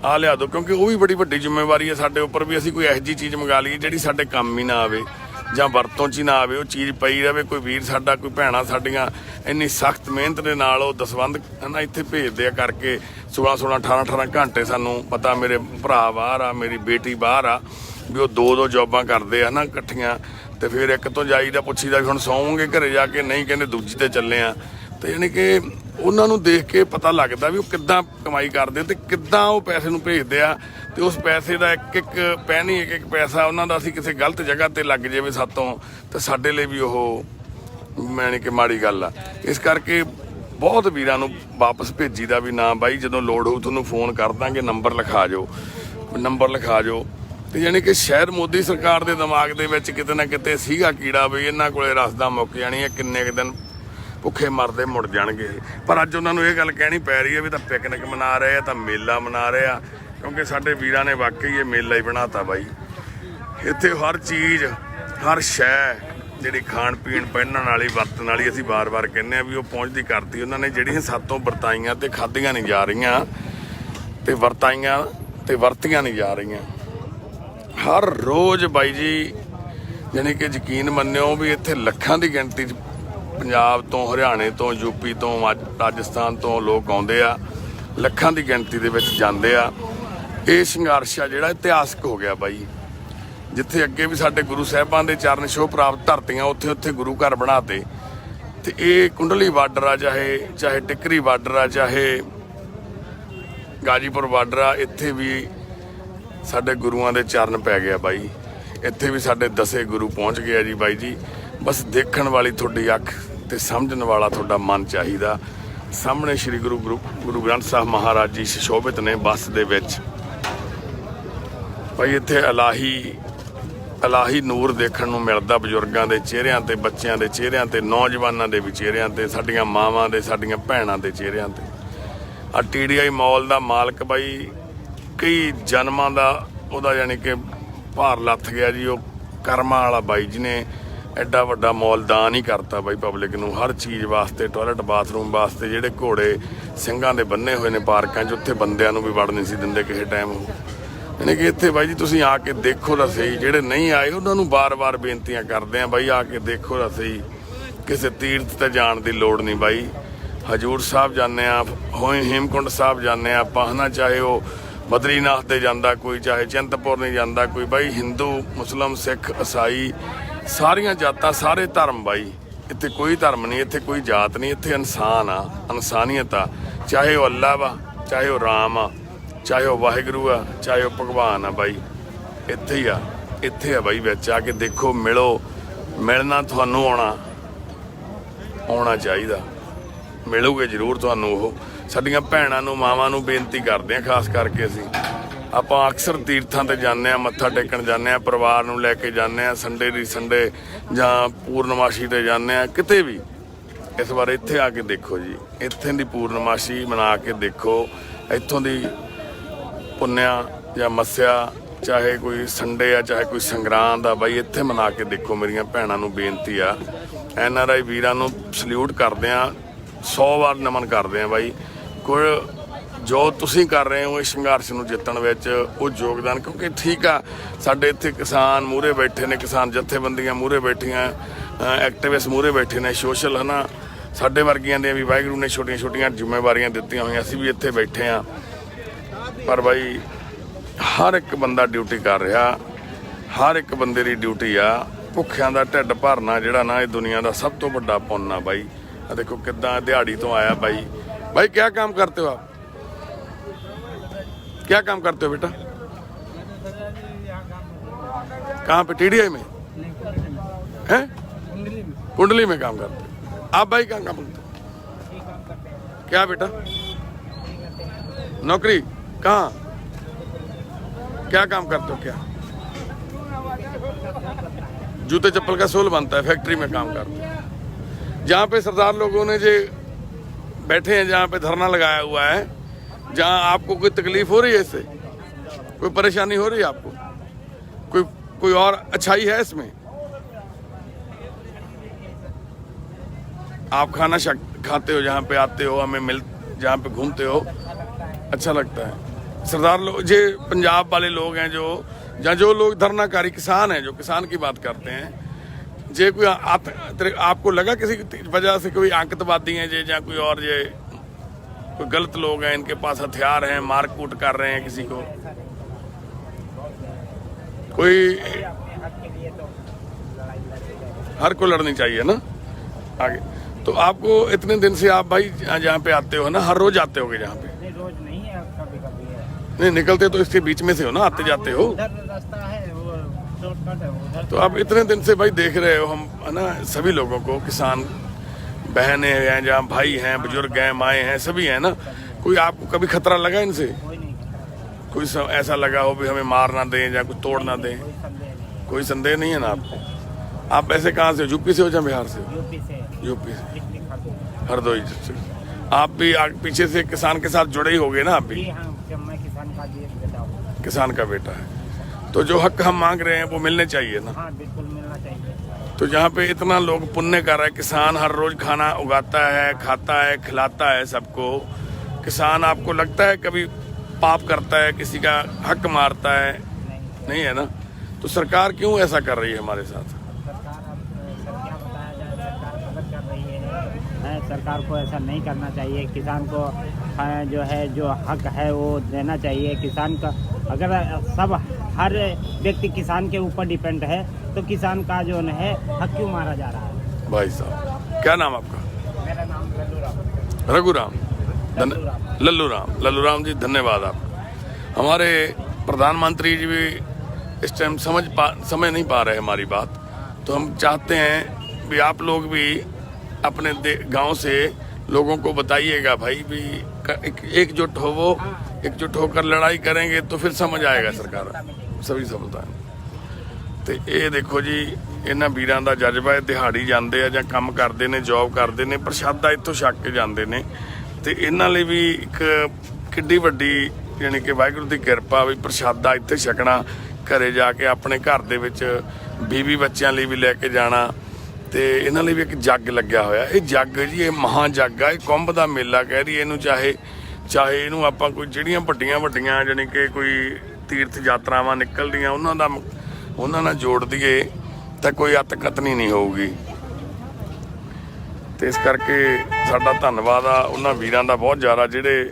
ਆ ਲਿਆ ਦਿਓ, ਕਿਉਂਕਿ ਉਹ ਵੀ ਬੜੀ ਵੱਡੀ ਜ਼ਿੰਮੇਵਾਰੀ ਹੈ ਸਾਡੇ ਉੱਪਰ ਵੀ ਅਸੀਂ ਕੋਈ ਇਹੋ ਜਿਹੀ ਚੀਜ਼ ਮੰਗਾ ਲਈਏ ਜਿਹੜੀ ਸਾਡੇ ਕੰਮ ਹੀ ਨਾ ਆਵੇ। ਜਾਂ ਵਰਤੋਂ 'ਚ ਹੀ ਨਾ ਆਵੇ, ਉਹ ਚੀਜ਼ ਪਈ ਰਵੇ, ਕੋਈ ਵੀਰ ਸਾਡਾ, ਕੋਈ ਭੈਣਾ ਸਾਡੀਆਂ, ਇੰਨੀ ਸਖਤ ਮਿਹਨਤ ਦੇ ਨਾਲ ਉਹ ਦਸਵੰਧ ਹਨਾ ਇੱਥੇ ਭੇਜਦੇ ਆ ਕਰਕੇ 16 16 18 18 ਘੰਟੇ ਸਾਨੂੰ ਪਤਾ ਮੇਰੇ ਭਰਾ ਬਾਹਰ ਆ, ਮੇਰੀ ਬੇਟੀ ਬਾਹਰ ਆ, ਵੀ ਉਹ ਦੋ ਦੋ ਜੌਬਾਂ ਕਰਦੇ ਆ ਨਾ ਇਕੱਠੀਆਂ, ਤੇ ਫਿਰ ਇੱਕ ਤੋਂ ਜਾਈਦਾ ਪੁੱਛੀਦਾ ਵੀ ਹੁਣ ਸੌਂਗੇ ਘਰੇ ਜਾ ਕੇ? ਨਹੀਂ, ਕਹਿੰਦੇ ਦੂਜੀ ਤੇ ਚੱਲੇ ਆ। ਤੇ ਯਾਨੀ ਕਿ ਉਹਨਾਂ ਨੂੰ ਦੇਖ ਕੇ ਪਤਾ ਲੱਗਦਾ ਵੀ ਉਹ ਕਿੱਦਾਂ ਕਮਾਈ ਕਰਦੇ ਆ ਤੇ ਕਿੱਦਾਂ ਉਹ ਪੈਸੇ ਨੂੰ ਭੇਜਦੇ ਆ ਤੇ ਉਸ ਪੈਸੇ ਦਾ ਇੱਕ ਇੱਕ ਪੈਣੀ, ਇੱਕ ਇੱਕ ਪੈਸਾ ਉਹਨਾਂ ਦਾ ਅਸੀਂ ਕਿਸੇ ਗਲਤ ਜਗ੍ਹਾ ਤੇ ਲੱਗ ਜਾਵੇ ਸਾਤੋਂ, ਤੇ ਸਾਡੇ ਲਈ ਵੀ ਉਹ ਮੈਨੇ ਕਿ ਮਾੜੀ ਗੱਲ ਆ। ਇਸ ਕਰਕੇ ਬਹੁਤ ਵੀਰਾਂ ਨੂੰ ਵਾਪਸ ਭੇਜੀ ਦਾ ਵੀ ਨਾ, ਬਾਈ ਜਦੋਂ ਲੋੜ ਹੋਊ ਤੁਹਾਨੂੰ ਫੋਨ ਕਰ ਦਾਂਗੇ, ਨੰਬਰ ਲਿਖਾ ਜਾਓ ਨੰਬਰ ਲਿਖਾ ਜਾਓ ਤੇ ਯਾਨੀ ਕਿ ਸ਼ਾਇਦ ਮੋਦੀ ਸਰਕਾਰ ਦੇ ਦਿਮਾਗ ਦੇ ਵਿੱਚ ਕਿਤੇ ਨਾ ਕਿਤੇ ਸੀਗਾ ਕੀੜਾ ਵੀ ਇਹਨਾਂ ਕੋਲੇ ਰਸਦਾ ਮੁੱਕ ਜਾਣੀ ਹੈ, ਕਿੰਨੇ ਕੁ ਦਿਨ ਭੁੱਖੇ ਮਰਦੇ ਮੁੜ ਜਾਣਗੇ। ਪਰ ਅੱਜ ਉਹਨਾਂ ਨੂੰ ਇਹ ਗੱਲ ਕਹਿਣੀ ਪੈ ਰਹੀ ਹੈ ਵੀ ਤਾਂ ਪਿਕਨਿਕ ਮਨਾ ਰਹੇ ਆ, ਤਾਂ ਮੇਲਾ ਮਨਾ ਰਹੇ ਆ। ਕਿਉਂਕਿ ਸਾਡੇ ਵੀਰਾਂ ਨੇ ਵਾਕਈ ਇਹ ਮੇਲਾ ਹੀ ਬਣਾਤਾ ਬਾਈ। ਇੱਥੇ ਹਰ ਚੀਜ਼, ਹਰ ਸ਼ੈ ਜਿਹੜੀ ਖਾਣ ਪੀਣ, ਪਹਿਨਣ ਵਾਲੀ, ਵਰਤਣ ਵਾਲੀ ਅਸੀਂ ਬਾਰ-ਬਾਰ ਕਹਿੰਦੇ ਆ ਵੀ ਉਹ ਪਹੁੰਚਦੀ ਕਰਤੀ। ਉਹਨਾਂ ਨੇ ਜਿਹੜੀਆਂ ਸਾਤੋਂ ਵਰਤਾਈਆਂ ਤੇ ਖਾਧੀਆਂ ਨਹੀਂ ਜਾ ਰਹੀਆਂ ਤੇ ਵਰਤਾਈਆਂ ਤੇ ਵਰਤੀਆਂ ਨਹੀਂ ਜਾ ਰਹੀਆਂ। ਹਰ ਰੋਜ਼ ਬਾਈ ਜੀ ਯਾਨੀ ਕਿ ਯਕੀਨ ਮੰਨਿਓ ਵੀ ਇੱਥੇ ਲੱਖਾਂ ਦੀ ਗਿਣਤੀ 'ਚ ਪੰਜਾਬ ਤੋਂ, ਹਰਿਆਣੇ ਤੋਂ ਯੂਪੀ ਤੋਂ ਰਾਜ- ਰਾਜਸਥਾਨ ਤੋਂ ਲੋਕ ਆਉਂਦੇ ਆ, ਲੱਖਾਂ ਦੀ ਗਿਣਤੀ ਦੇ ਵਿੱਚ ਜਾਂਦੇ ਆ। ਇਹ ਸੰਘਰਸ਼ ਆ ਜਿਹੜਾ ਇਤਿਹਾਸਕ ਹੋ ਗਿਆ ਬਾਈ। ਜਿੱਥੇ ਅੱਗੇ ਵੀ ਸਾਡੇ ਗੁਰੂ ਸਾਹਿਬਾਨ ਦੇ ਚਰਨ ਛੋਹ ਪ੍ਰਾਪਤ ਧਰਤੀਆਂ ਉੱਥੇ ਉੱਥੇ ਗੁਰੂ ਘਰ ਬਣਾਤੇ। ਤੇ ਇਹ ਕੁੰਡਲੀ ਬਾਰਡਰ ਆ, ਚਾਹੇ ਚਾਹੇ ਟਿਕਰੀ ਬਾਰਡਰ ਆ, ਚਾਹੇ ਗਾਜੀਪੁਰ ਬਾਰਡਰ ਆ, ਇੱਥੇ ਵੀ ਸਾਡੇ ਗੁਰੂਆਂ ਦੇ ਚਰਨ ਪੈ ਗਿਆ ਬਾਈ। ਇੱਥੇ ਵੀ ਸਾਡੇ ਦਸੇ ਗੁਰੂ ਪਹੁੰਚ ਗਏ ਆ ਜੀ ਬਾਈ ਜੀ। ਬਸ ਦੇਖਣ ਵਾਲੀ ਤੁਹਾਡੀ ਅੱਖ ਤੇ ਸਮਝਣ ਵਾਲਾ ਤੁਹਾਡਾ ਮਨ ਚਾਹੀਦਾ। ਸਾਹਮਣੇ ਸ੍ਰੀ ਗੁਰੂ ਗੁਰੂ ਗੁਰੂ ਗ੍ਰੰਥ ਸਾਹਿਬ ਮਹਾਰਾਜ ਜੀ ਸ਼ੋਭਿਤ ਨੇ ਬੱਸ ਦੇ ਵਿੱਚ। ਭਾਈ, ਇੱਥੇ ਅਲਾਹੀ ਅਲਾਹੀ ਨੂਰ ਦੇਖਣ ਨੂੰ ਮਿਲਦਾ ਬਜ਼ੁਰਗਾਂ ਦੇ ਚਿਹਰਿਆਂ ਤੇ, ਬੱਚਿਆਂ ਦੇ ਚਿਹਰਿਆਂ ਤੇ, ਨੌਜਵਾਨਾਂ ਦੇ ਵੀ ਚਿਹਰਿਆਂ ਤੇ, ਸਾਡੀਆਂ ਮਾਵਾਂ ਦੇ, ਸਾਡੀਆਂ ਭੈਣਾਂ ਦੇ ਚਿਹਰਿਆਂ ਤੇ। ਆ ਟੀਡੀਆਈ ਮਾਲ ਦਾ ਮਾਲਕ ਬਾਈ ਕਈ ਜਨਮਾਂ ਦਾ ਉਹਦਾ ਯਾਨੀ ਕਿ ਭਾਰ ਲੱਥ ਗਿਆ ਜੀ, ਉਹ ਕਰਮਾਂ ਵਾਲਾ ਬਾਈ ਜਿਹਨੇ ਐਡਾ ਵੱਡਾ ਮਾਲ ਦਾਨ ਹੀ ਕਰਤਾ ਬਾਈ ਪਬਲਿਕ ਨੂੰ। ਹਰ ਚੀਜ਼ ਵਾਸਤੇ ਟਾਇਲਟ ਬਾਥਰੂਮ ਵਾਸਤੇ ਜਿਹੜੇ ਘੋੜੇ, ਸਿੰਘਾਂ ਦੇ ਬੰਨੇ ਹੋਏ ਨੇ ਪਾਰਕਾਂ 'ਚ, ਉੱਥੇ ਬੰਦਿਆਂ ਨੂੰ ਵੀ ਵੜ ਨਹੀਂ ਸੀ ਦਿੰਦੇ ਕਿਸੇ ਟਾਈਮ ਉਹ। ਯਾਨੀ ਕਿ ਇੱਥੇ ਬਾਈ ਜੀ ਤੁਸੀਂ ਆ ਕੇ ਦੇਖੋ ਤਾਂ ਸਹੀ, ਜਿਹੜੇ ਨਹੀਂ ਆਏ ਉਹਨਾਂ ਨੂੰ ਬਾਰ-ਬਾਰ ਬੇਨਤੀਆਂ ਕਰਦੇ ਆ ਬਾਈ, ਆ ਕੇ ਦੇਖੋ ਤਾਂ ਸਹੀ। ਕਿਸੇ ਤੀਰਥ ਤੇ ਜਾਣ ਦੀ ਲੋੜ ਨਹੀਂ ਬਾਈ। ਹਜੂਰ ਸਾਹਿਬ ਜਾਂਦੇ ਆ ਹੋਏ ਹੇਮਕੁੰਡ ਸਾਹਿਬ ਜਾਂਦੇ ਆ, ਆਪਾਂ ਹਨਾ, ਚਾਹੇ ਉਹ ਬਦਰੀਨਾਥ ਤੇ ਜਾਂਦਾ ਕੋਈ, ਚਾਹੇ ਚਿੰਤਪੁਰ ਨਹੀਂ ਜਾਂਦਾ ਕੋਈ। ਬਾਈ ਹਿੰਦੂ, ਮੁਸਲਮ, ਸਿੱਖ ਈਸਾਈ ਸਾਰੀਆਂ ਜਾਤਾਂ, ਸਾਰੇ ਧਰਮ ਬਾਈ। ਇੱਥੇ ਕੋਈ ਧਰਮ ਨਹੀਂ, ਇੱਥੇ ਕੋਈ ਜਾਤ ਨਹੀਂ, ਇੱਥੇ ਇਨਸਾਨ ਆ, ਇਨਸਾਨੀਅਤ ਆ। ਚਾਹੇ ਉਹ ਅੱਲਾ ਵਾ, ਚਾਹੇ ਉਹ ਰਾਮ ਆ, ਚਾਹੇ ਉਹ ਵਾਹਿਗੁਰੂ ਆ, ਚਾਹੇ ਉਹ ਭਗਵਾਨ ਆ ਬਾਈ। ਇੱਥੇ ਹੀ ਆ, ਇੱਥੇ ਆ ਬਾਈ ਵਿੱਚ ਆ ਕੇ ਦੇਖੋ, ਮਿਲੋ, ਮਿਲਣਾ ਤੁਹਾਨੂੰ ਆਉਣਾ ਆਉਣਾ ਚਾਹੀਦਾ। ਮਿਲੂਗੇ ਜ਼ਰੂਰ ਤੁਹਾਨੂੰ ਉਹ। ਸਾਡੀਆਂ ਭੈਣਾਂ ਨੂੰ, ਮਾਵਾਂ ਨੂੰ ਬੇਨਤੀ ਕਰਦੇ ਆ, ਖਾਸ ਕਰਕੇ ਅਸੀਂ। ਆਪਾਂ ਅਕਸਰ ਤੀਰਥਾਂ ਤੇ ਜਾਂਦੇ ਆ ਮੱਥਾ ਟੇਕਣ ਜਾਂਦੇ ਆ ਪਰਿਵਾਰ ਨੂੰ ਲੈ ਕੇ ਜਾਂਦੇ ਆ ਸੰਡੇ ਦੀ ਸੰਡੇ ਜਾਂ ਪੂਰਨਮਾਸ਼ੀ ਤੇ ਜਾਂਦੇ ਆ ਕਿਤੇ ਵੀ। ਇਸ ਵਾਰ ਇੱਥੇ ਆ ਕੇ ਦੇਖੋ ਜੀ। ਇੱਥੇ ਦੀ ਪੂਰਨਮਾਸ਼ੀ ਮਨਾ ਕੇ ਦੇਖੋ। ਇੱਥੋਂ ਦੀ ਪੁੰਨਿਆ ਜਾਂ ਮੱਸਿਆ, ਚਾਹੇ ਕੋਈ ਸੰਡੇ ਆ, ਚਾਹੇ ਕੋਈ ਸੰਗਰਾਂਦ ਆ, ਬਾਈ ਇੱਥੇ ਮਨਾ ਕੇ ਦੇਖੋ ਮੇਰੀਆਂ ਭੈਣਾਂ ਨੂੰ ਬੇਨਤੀ ਆ। ਐਨ ਆਰ ਆਈ ਵੀਰਾਂ ਨੂੰ ਸਲੂਟ ਕਰਦੇ ਆ 100 ਵਾਰ ਨਮਨ ਕਰਦੇ ਆ ਬਾਈ। ਕੋਈ ਜੋ ਤੁਸੀਂ ਕਰ ਰਹੇ ਹੋ ਇਸ ਸੰਘਰਸ਼ ਨੂੰ ਜਿੱਤਣ ਵਿੱਚ ਉਹ ਯੋਗਦਾਨ, ਕਿਉਂਕਿ ਠੀਕ ਆ, ਸਾਡੇ ਇੱਥੇ ਕਿਸਾਨ ਮੂਰੇ ਬੈਠੇ ਨੇ, ਕਿਸਾਨ ਜਥੇਬੰਦੀਆਂ ਮੂਰੇ ਬੈਠੀਆਂ ਐਕਟਿਵਿਸਟ ਮੂਰੇ ਬੈਠੇ ਨੇ ਸੋਸ਼ਲ ਹਨਾ। ਸਾਡੇ ਵਰਗੀਆਂ ਦੇ ਵੀ ਵਾਹਿਗੁਰੂ ਨੇ ਛੋਟੀਆਂ-ਛੋਟੀਆਂ ਜ਼ਿੰਮੇਵਾਰੀਆਂ ਦਿੱਤੀਆਂ ਹੋਈਆਂ, ਅਸੀਂ ਵੀ ਇੱਥੇ ਬੈਠੇ ਆ ਪਰ ਭਾਈ ਹਰ ਇੱਕ ਬੰਦਾ ਡਿਊਟੀ ਕਰ ਰਿਹਾ, ਹਰ ਇੱਕ ਬੰਦੇ ਦੀ ਡਿਊਟੀ ਆ। ਭੁੱਖਿਆਂ ਦਾ ਢਿੱਡ ਭਰਨਾ ਜਿਹੜਾ ਨਾ, ਇਹ ਦੁਨੀਆ ਦਾ ਸਭ ਤੋਂ ਵੱਡਾ ਪੁੰਨ ਆ ਬਾਈ। ਆ ਦੇਖੋ ਕਿੱਦਾਂ ਦਿਹਾੜੀ ਤੋਂ ਆਇਆ ਬਾਈ। ਬਾਈ, ਕਿਆ ਕੰਮ ਕਰਦੇ ਹੋ ਆਪ? क्या काम करते हो बेटा? कहाँ पे? टीडीआई में? हैं? कुंडली में काम करते आप भाई कहाँ काम करते क्या बेटा? नौकरी? कहाँ? क्या काम करते हो क्या? जूते चप्पल का सोल बनता है, फैक्ट्री में काम करते हो। जहाँ पे सरदार लोगों ने जो बैठे हैं, जहाँ पे धरना लगाया हुआ है जहाँ आपको कोई तकलीफ़ हो रही है इससे? कोई परेशानी हो रही है आपको? कोई कोई और अच्छाई है इसमें? आप खाना खाते हो जहाँ पे आते हो हमें मिल जहाँ पे घूमते हो अच्छा लगता है। सरदार लोग ये पंजाब वाले लोग हैं जो जहाँ जो लोग धरनाकारी किसान हैं जो किसान की बात करते हैं जे कोई आत, आपको लगा किसी वजह से कोई आतंकवादी हैं जे या कोई और ये कोई गलत लोग हैं इनके पास हथियार हैं मार कूट कर रहे हैं किसी को। कोई हर को लड़नी चाहिए ना? आगे। तो आपको इतने दिन से आप भाई जहाँ पे आते हो ना हर रोज आते होगे जहाँ पे? नहीं रोज नहीं है कभी कभी है। नहीं निकलते तो इसके बीच में से हो ना आते जाते हो? रास्ता है तो आप इतने दिन से भाई देख रहे हो हम है ना सभी लोगों को किसान बहनें हैं जहाँ भाई हैं बुज़ुर्ग हैं माए हैं सभी हैं ना? कोई आपको कभी खतरा लगा इनसे? कोई ऐसा लगा हो भी हमें मार ना दें या कुछ तोड़ ना दें? कोई संदेह नहीं है ना आपको? आप ऐसे कहाँ से हो? यूपी से हो या बिहार से हो? यूपी से। हरदोई से। आप भी आग पीछे से किसान के साथ जुड़े ही होगे ना आप भी? हाँ किसान का बेटा हूँ। है। तो जो हक हम मांग रहे हैं वो मिलने चाहिए ना? हाँ बिल्कुल मिलना तो जहाँ पे इतना लोग पुण्य कर रहे हैं, किसान हर रोज खाना उगाता है, खाता है, खिलाता है सबको। किसान आपको लगता है कभी पाप करता है, किसी का हक मारता है? नहीं है ना? तो सरकार क्यों ऐसा कर रही है हमारे साथ सरकार अब सर क्या बताया जाए सरकार गलत कर रही है हैं, सरकार को ऐसा नहीं करना चाहिए। किसान को हाँ, जो है जो हक है वो देना चाहिए। किसान का अगर सब हर व्यक्ति किसान के ऊपर डिपेंड है तो किसान का जो है हक क्यों मारा जा रहा है? भाई साहब क्या नाम आपका? मेरा नाम लल्लू राम। रघु राम। लल्लू राम। लल्लू राम जी धन्यवाद आपका। हमारे प्रधानमंत्री जी भी इस टाइम समझ पा समझ नहीं पा रहे हमारी बात। तो हम चाहते हैं भी आप लोग भी अपने दे- गांव से लोगों को बताइएगा भाई भी क- एक- एकजुट हो वो एकजुट होकर लड़ाई करेंगे तो फिर समझ आएगा सरकार सभी सफलता ਤੇ ਇਹ ਦੇਖੋ ਜੀ ਇਹਨਾਂ ਵੀਰਾਂ ਦਾ ਜਜ਼ਬਾ ਹੈ ਦਿਹਾੜੀ ਜਾਂਦੇ ਆ ਜਾਂ ਕੰਮ ਕਰਦੇ ਨੇ ਜੌਬ ਕਰਦੇ ਨੇ ਪ੍ਰਸ਼ਾਦਾ ਇੱਥੋਂ ਛੱਕ ਕੇ ਜਾਂਦੇ ਨੇ ਤੇ ਇਹਨਾਂ ਲਈ ਵੀ ਇੱਕ ਕਿੱਡੀ ਵੱਡੀ ਯਾਨੀ ਕਿ ਵਾਹਿਗੁਰੂ ਦੀ ਕਿਰਪਾ ਵੀ ਪ੍ਰਸ਼ਾਦਾ ਇੱਥੇ ਛਕਣਾ ਘਰੇ ਜਾ ਕੇ ਆਪਣੇ ਘਰ ਦੇ ਵਿੱਚ ਬੀਬੀ ਬੱਚਿਆਂ ਲਈ ਵੀ ਲੈ ਕੇ ਜਾਣਾ ਤੇ ਇਹਨਾਂ ਲਈ ਵੀ ਇੱਕ ਜੱਗ ਲੱਗਿਆ ਹੋਇਆ। ਇਹ ਜੱਗ ਜੀ, ਇਹ ਮਹਾ ਜੱਗ ਆ, ਇਹ ਕੁੰਭ ਦਾ ਮੇਲਾ ਕਹਿ ਰਹੀ ਇਹਨੂੰ, ਚਾਹੇ ਚਾਹੇ ਇਹਨੂੰ ਆਪਾਂ ਕੋਈ ਜਿਹੜੀਆਂ ਵੱਡੀਆਂ ਵੱਡੀਆਂ ਯਾਨੀ ਕਿ ਕੋਈ ਤੀਰਥ ਯਾਤਰਾਵਾਂ ਨਿਕਲਦੀਆਂ, ਉਹਨਾਂ ਦਾ ਉਹਨਾਂ ਨਾਲ ਜੋੜ ਦਈਏ ਤਾਂ ਕੋਈ ਅਤ ਕਤਨੀ ਨਹੀਂ ਹੋਊਗੀ। ਤੇ ਇਸ ਕਰਕੇ ਸਾਡਾ ਧੰਨਵਾਦ ਆ ਉਹਨਾਂ ਵੀਰਾਂ ਦਾ ਬਹੁਤ ਜ਼ਿਆਦਾ ਜਿਹੜੇ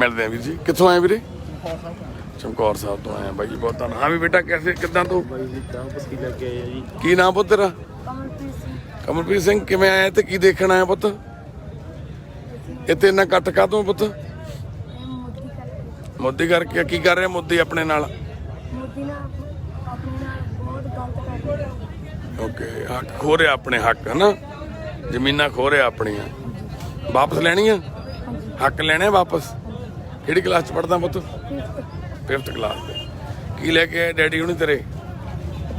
ਮਿਲਦੇ ਆ ਵੀਰ ਜੀ। ਕਿੱਥੋਂ ਆਏ ਵੀਰੇ? ਚਮਕੌਰ ਸਾਹਿਬ ਤੋਂ ਆਏ ਆ ਬਾਈ ਜੀ ਬਹੁਤ ਧੰਨ ਹਾਂ ਵੀ ਬੇਟਾ ਕੈਸੇ ਕਿੱਦਾਂ ਤੂੰ? ਬਾਈ ਜੀ ਚਾਹ ਪਸਕੀ ਲੈ ਕੇ ਆਏ ਜੀ? ਕੀ ਨਾਮ ਪੁੱਤ ਤੇਰਾ? ਕਮਲਪ੍ਰੀਤ ਸਿੰਘ। ਕਮਲਪ੍ਰੀਤ ਸਿੰਘ ਕਿਵੇਂ ਆਇਆ ਤੇ ਕੀ ਦੇਖਣ ਆਇਆ ਪੁੱਤ? ਇੱਥੇ ਇੰਨਾ ਕੱਟ ਕਾ ਤੂੰ ਪੁੱਤ ਮੋਦੀ ਕਰਕੇ। ਕੀ ਕਰ ਰਿਹਾ ਮੋਦੀ ਆਪਣੇ ਨਾਲ? ਮੋਦੀ ਨਾਲ ਆਪਣੇ ਨਾਲ ਬਹੁਤ ਗਲਤ ਕਰ ਰਿਹਾ। ਓਕੇ ਹੱਕ ਖੋ ਰਿਹਾ ਆਪਣੇ ਹੱਕ ਹਨਾ? ਜ਼ਮੀਨਾਂ ਖੋ ਰਿਹਾ ਆਪਣੀਆਂ। ਵਾਪਸ ਲੈਣੀਆਂ? ਹੱਕ ਲੈਣੇ ਵਾਪਸ? ਕਿਹੜੀ ਕਲਾਸ ਚ ਪੜਦਾ ਪੁੱਤ? 5th ਕਲਾਸ ਦੇ। ਕੀ ਲੈ ਕੇ ਆਏ ਡੈਡੀ ਹੁਣੀ ਤੇਰੇ?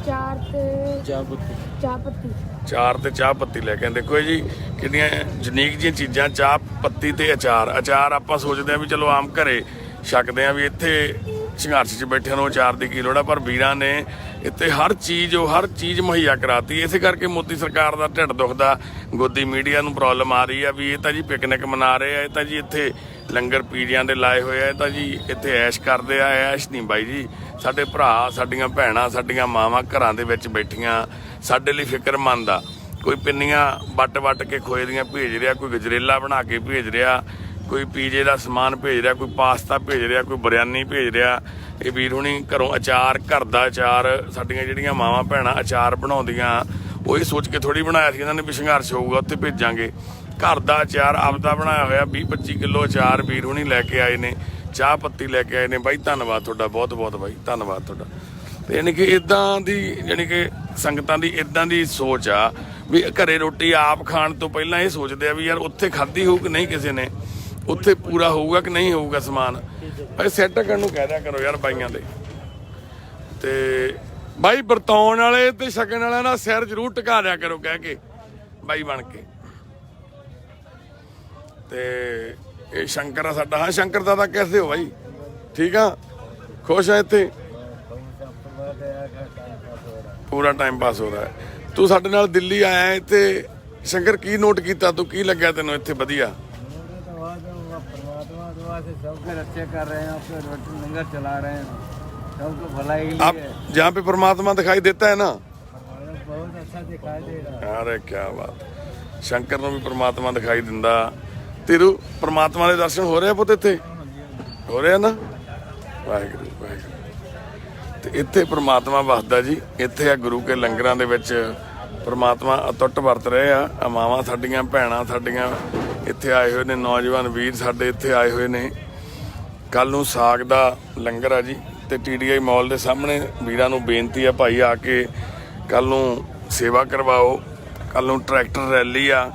ਚਾਰ ਤੇ ਚਾਹ ਪੱਤੀ। ਚਾਹ ਪੱਤੀ। ਚਾਰ ਤੇ ਚਾਹ ਪੱਤੀ ਲੈ ਕੇ ਆਏ। ਦੇਖੋ ਜੀ ਕਿੰਨੀਆਂ ਯੂਨੀਕ ਜੀਆਂ ਚੀਜ਼ਾਂ ਚਾਹ ਪੱਤੀ ਤੇ ਅਚਾਰ। ਅਚਾਰ ਆਪਾਂ ਸੋਚਦੇ ਆ ਵੀ ਚਲੋ ਆਮ ਘਰੇ ਛਕਦੇ ਆ ਵੀ ਇੱਥੇ ਸੰਘਰਸ਼ 'ਚ ਬੈਠਿਆਂ ਨੂੰ ਅਚਾਰ ਦੀ ਕੀ ਲੋੜ ਆ ਪਰ ਵੀਰਾਂ ਨੇ ਇੱਥੇ ਹਰ ਚੀਜ਼ ਉਹ ਹਰ ਚੀਜ਼ ਮੁਹੱਈਆ ਕਰਾਤੀ। ਇਸੇ ਕਰਕੇ ਮੋਦੀ ਸਰਕਾਰ ਦਾ ਢਿੱਡ ਦੁਖਦਾ। ਗੋਦੀ ਮੀਡੀਆ ਨੂੰ ਪ੍ਰੋਬਲਮ ਆ ਰਹੀ ਆ ਵੀ ਇਹ ਤਾਂ ਜੀ ਪਿਕਨਿਕ ਮਨਾ ਰਹੇ ਆ ਇਹ ਤਾਂ ਜੀ ਇੱਥੇ ਲੰਗਰ ਪੀੜਿਆਂ ਦੇ ਲਾਏ ਹੋਏ ਆ, ਇਹ ਤਾਂ ਜੀ ਇੱਥੇ ਐਸ਼ ਕਰਦੇ ਆ, ਐਸ਼ ਨਹੀਂ ਬਾਈ ਜੀ। ਸਾਡੇ ਭਰਾ, ਸਾਡੀਆਂ ਭੈਣਾਂ, ਸਾਡੀਆਂ ਮਾਵਾਂ ਘਰਾਂ ਦੇ ਵਿੱਚ ਬੈਠੀਆਂ, ਸਾਡੇ ਲਈ ਫਿਕਰਮੰਦ ਆ। ਕੋਈ ਪਿੰਨੀਆਂ ਵੱਟ ਵੱਟ ਕੇ ਖੋਏ ਦੀਆਂ ਭੇਜ ਰਿਹਾ, ਕੋਈ ਗਜਰੇਲਾ ਬਣਾ ਕੇ ਭੇਜ ਰਿਹਾ, ਕੋਈ ਪੀਜੇ ਦਾ ਸਮਾਨ ਭੇਜ ਰਿਹਾ, ਕੋਈ ਪਾਸਤਾ ਭੇਜ ਰਿਹਾ, ਕੋਈ ਬਿਰਿਆਨੀ ਭੇਜ ਰਿਹਾ। ਇਹ ਵੀਰ ਹੁਣੀ ਘਰੋਂ ਅਚਾਰ, ਘਰ ਦਾ ਅਚਾਰ, ਸਾਡੀਆਂ ਜਿਹੜੀਆਂ ਮਾਵਾਂ ਭੈਣਾਂ ਅਚਾਰ ਬਣਾਉਂਦੀਆਂ, ਉਹ ਇਹ ਸੋਚ ਕੇ ਥੋੜੀ ਬਣਾਇਆ ਸੀ, ਇਹਨਾਂ ਨੇ ਵੀ ਸੰਘਰਸ਼ ਹੋਊਗਾ, ਉੱਥੇ ਭੇਜਾਂਗੇ। ਘਰ ਦਾ ਅਚਾਰ ਆਪਦਾ ਬਣਾਇਆ ਹੋਇਆ 20 25 ਕਿਲੋ ਅਚਾਰ ਵੀਰ ਹੁਣੀ ਲੈ ਕੇ ਆਏ ਨੇ, ਚਾਹ ਪੱਤੀ ਲੈ ਕੇ ਆਏ ਨੇ। ਬਾਈ, ਧੰਨਵਾਦ ਤੁਹਾਡਾ ਬਹੁਤ ਬਹੁਤ ਬਾਈ, ਧੰਨਵਾਦ ਤੁਹਾਡਾ। ਤੇ ਯਾਨੀ ਕਿ ਇਦਾਂ ਦੀ, ਯਾਨੀ ਕਿ ਸੰਗਤਾਂ ਦੀ ਇਦਾਂ ਦੀ ਸੋਚ ਆ ਵੀ ਘਰੇ ਰੋਟੀ ਆਪ ਖਾਣ ਤੋਂ ਪਹਿਲਾਂ ਇਹ ਸੋਚਦੇ ਆ ਵੀ ਯਾਰ ਉੱਥੇ ਖਾਧੀ ਹੋਊ ਕਿ ਨਹੀਂ ਕਿਸੇ ਨੇ? ਉੱਥੇ ਪੂਰਾ ਹੋਊਗਾ ਕਿ ਨਹੀਂ ਹੋਊਗਾ ਸਮਾਨ? ਭਾਈ ਸੈੱਟ ਕਰਨ ਨੂੰ ਕਹਿ ਦਿਆ ਕਰੋ ਯਾਰ ਬਾਈਆਂ ਦੇ। ਤੇ ਬਾਈ ਵਰਤਾਉਣ ਵਾਲੇ ਤੇ ਛਕਣ ਵਾਲਿਆਂ ਦਾ ਸਿਰ ਜ਼ਰੂਰ ਟਿਕਾ ਦਿਆ ਕਰੋ ਕਹਿ ਕੇ, ਬਾਈ ਬਣ ਕੇ। ਤੇ ਇਹ ਸ਼ੰਕਰ ਆ ਸਾਡਾ ਹਾਂ ਸ਼ੰਕਰ ਦਾ ਤਾਂ ਕੈਸੇ ਹੋ ਬਾਈ ਠੀਕ ਆ ਖੁਸ਼ ਆ ਇੱਥੇ ਪੂਰਾ ਟਾਈਮ ਪਾਸ ਹੋ ਰਿਹਾ ਹੈ ਤੂੰ ਸਾਡੇ ਨਾਲ ਦਿੱਲੀ ਆਇਆ ਹੈ ਇੱਥੇ ਸ਼ੰਕਰ ਕੀ ਨੋਟ ਕੀਤਾ ਤੂੰ ਕੀ ਲੱਗਿਆ ਤੈਨੂੰ ਇੱਥੇ ਵਧੀਆ परमात्मा दुआ से सबके रक्षा कर रहे हैं आपके रोटी लंगर चला रहे हैं सबको भलाई के आप लिए जहाँ पे परमात्मा दिखाई देता है ना हमें बहुत अच्छा दिखाई दे रहा है ਅਰੇ ਕੀ ਬਾਤ ਸ਼ੰਕਰ ਨੂੰ ਵੀ ਪ੍ਰਮਾਤਮਾ ਦਿਖਾਈ ਦਿੰਦਾ ਤੇਰੂ ਪ੍ਰਮਾਤਮਾ ਦੇ ਦਰਸ਼ਨ ਹੋ ਰਹੇ ਆ ਪੁੱਤ ਇੱਥੇ? ਹੋ ਰਹੇ ਆ ਨਾ? ਵਾਹਿਗੁਰੂ ਵਾਹਿਗੁਰੂ। ਤੇ ਇੱਥੇ ਪ੍ਰਮਾਤਮਾ ਵਸਦਾ ਜੀ। ਇੱਥੇ ਆ ਗੁਰੂ ਕੇ ਲੰਗਰਾਂ ਦੇ ਵਿੱਚ ਪ੍ਰਮਾਤਮਾ ਅਤੁੱਟ ਵਰਤ ਰਹੇ ਆ। ਆ ਮਾਵਾਂ ਸਾਡੀਆਂ, ਭੈਣਾਂ ਸਾਡੀਆਂ ਇੱਥੇ ਆਏ ਹੋਏ ਨੇ, ਨੌਜਵਾਨ ਵੀਰ ਸਾਡੇ ਇੱਥੇ ਆਏ ਹੋਏ ਨੇ। ਕੱਲ ਨੂੰ ਸਾਗ ਦਾ ਲੰਗਰ ਆ ਜੀ ਤੇ ਟੀਡੀਆਈ ਮਾਲ ਦੇ ਸਾਹਮਣੇ ਵੀਰਾਂ ਨੂੰ ਬੇਨਤੀ ਆ ਭਾਈ ਆ ਕੇ ਕੱਲ ਨੂੰ ਸੇਵਾ ਕਰਵਾਓ। ਕੱਲ ਨੂੰ ਟਰੈਕਟਰ ਰੈਲੀ ਆ।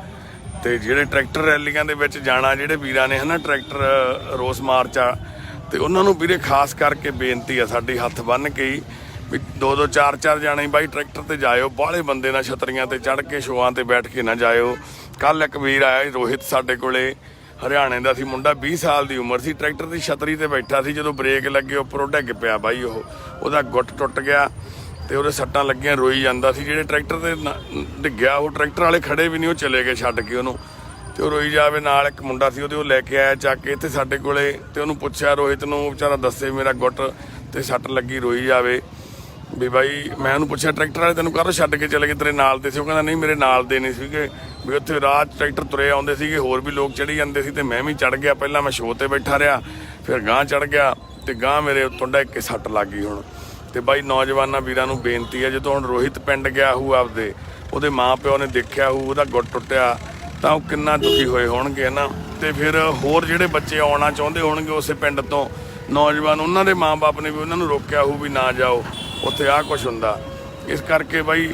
ਤੇ ਜਿਹੜੇ ਟਰੈਕਟਰ ਰੈਲੀਆਂ ਦੇ ਵਿੱਚ ਜਾਣਾ, ਜਿਹੜੇ ਵੀਰਾਂ ਨੇ ਹਨਾ ਟਰੈਕਟਰ ਰੋਸ ਮਾਰਚ ਆ, ਤੇ ਉਹਨਾਂ ਨੂੰ ਵੀਰੇ ਖਾਸ ਕਰਕੇ ਬੇਨਤੀ ਆ ਸਾਡੀ ਹੱਥ ਬੰਨ ਕੇ ਵੀ ਦੋ ਦੋ, ਚਾਰ ਚਾਰ ਜਾਣੇ ਬਾਈ ਟਰੈਕਟਰ ਤੇ ਜਾਇਓ, ਬਾਹਲੇ ਬੰਦੇ ਨਾਲ ਛਤਰੀਆਂ ਤੇ ਚੜ ਕੇ ਸ਼ੋਆਂ ਤੇ ਬੈਠ ਕੇ ਨਾ ਜਾਇਓ। ਕੱਲ ਇੱਕ ਵੀਰ ਆਇਆ ਰੋਹਿਤ ਸਾਡੇ ਕੋਲੇ, ਹਰਿਆਣੇ ਦਾ ਸੀ, ਮੁੰਡਾ 20 ਸਾਲ ਦੀ ਉਮਰ ਸੀ, ਟਰੈਕਟਰ ਦੀ ਛਤਰੀ ਤੇ ਬੈਠਾ ਸੀ, ਜਦੋਂ ਬ੍ਰੇਕ ਲੱਗੇ ਉੱਪਰੋਂ ਡਿੱਗ ਪਿਆ ਬਾਈ ਉਹ, ਉਹਦਾ ਗੁੱਟ ਟੁੱਟ ਗਿਆ। ਤੇ ਉਹਦੇ ਸੱਟਾਂ ਲੱਗੀਆਂ, ਰੋਈ ਜਾਂਦਾ ਸੀ। ਜਿਹੜੇ ਟਰੈਕਟਰ ਤੇ ਨ- ਡਿੱਗਿਆ, ਉਹ ਟਰੈਕਟਰ ਵਾਲੇ ਖੜੇ ਵੀ ਨਹੀਂ, ਉਹ ਚਲੇ ਗਏ ਛੱਡ ਕੇ ਉਹਨੂੰ। ਤੇ ਉਹ ਰੋਈ ਜਾਵੇ ਨਾਲ ਇੱਕ ਮੁੰਡਾ ਸੀ, ਉਹਦੇ ਉਹ ਲੈ ਕੇ ਆਇਆ ਚੱਕ ਕੇ ਇੱਥੇ ਸਾਡੇ ਕੋਲੇ ਤੇ ਉਹਨੂੰ ਪੁੱਛਿਆ, ਰੋਹਿਤ ਨੂੰ, ਵਿਚਾਰਾ ਦੱਸੇ ਮੇਰਾ ਗੁੱਟ ਤੇ ਸੱਟ ਲੱਗੀ, ਰੋਈ ਜਾਵੇ। ਵੀ ਬਾਈ, ਮੈਂ ਉਹਨੂੰ ਪੁੱਛਿਆ, ਟਰੈਕਟਰ ਵਾਲੇ ਤੈਨੂੰ ਕਾਹਤੋਂ ਛੱਡ ਕੇ ਚਲੇ ਗਏ ਤੇਰੇ ਨਾਲ ਦੇ? ਸੀ, ਉਹ ਕਹਿੰਦਾ, ਨਹੀਂ, ਮੇਰੇ ਨਾਲ ਦੇ ਨਹੀਂ ਸੀਗੇ। ਵੀ ਉੱਥੇ ਰਾਤ ਟਰੈਕਟਰ ਤੁਰੇ ਆਉਂਦੇ ਸੀਗੇ, ਹੋਰ ਵੀ ਲੋਕ ਚੜੀ ਜਾਂਦੇ ਸੀ ਤੇ ਮੈਂ ਵੀ ਚੜ ਗਿਆ। ਪਹਿਲਾਂ ਮੈਂ ਸ਼ੋਅ ਤੇ ਬੈਠਾ ਰਿਹਾ, ਫਿਰ ਗਾਂ ਚੜ ਗਿਆ ਤੇ ਗਾਂ ਮੇਰੇ ਉੱਤੋਂ ਡਿੱਗ ਕੇ ਸੱਟ ਲੱਗ ਗਈ ਹੁਣ। ਤੇ ਬਾਈ ਨੌਜਵਾਨਾਂ ਵੀਰਾਂ ਨੂੰ ਬੇਨਤੀ ਹੈ, ਜਦੋਂ ਹੁਣ ਰੋਹਿਤ ਪਿੰਡ ਗਿਆ ਹੂ ਆਪਦੇ, ਉਹਦੇ ਮਾਪਿਓ ਨੇ ਦੇਖਿਆ ਹੂ, ਉਹਦਾ ਗੁੱਟ ਟੁੱਟਿਆ, ਤਾਂ ਉਹ ਕਿੰਨਾ ਦੁਖੀ ਹੋਏ ਹੋਣਗੇ ਨਾ ਤੇ ਫਿਰ ਹੋਰ ਜਿਹੜੇ ਬੱਚੇ ਆਉਣਾ ਚਾਹੁੰਦੇ ਹੋਣਗੇ ਉਸੇ ਪਿੰਡ ਤੋਂ, ਨੌਜਵਾਨ ਉਹਨਾਂ ਦੇ ਮਾਪੇ ਨੇ ਵੀ ਉਹਨਾਂ ਨੂੰ ਰੋਕਿਆ ਹੋਊ ਵੀ ਨਾ ਜਾਓ, ਉੱਥੇ ਆਹ ਕੁਝ ਹੁੰਦਾ। ਇਸ ਕਰਕੇ ਬਾਈ,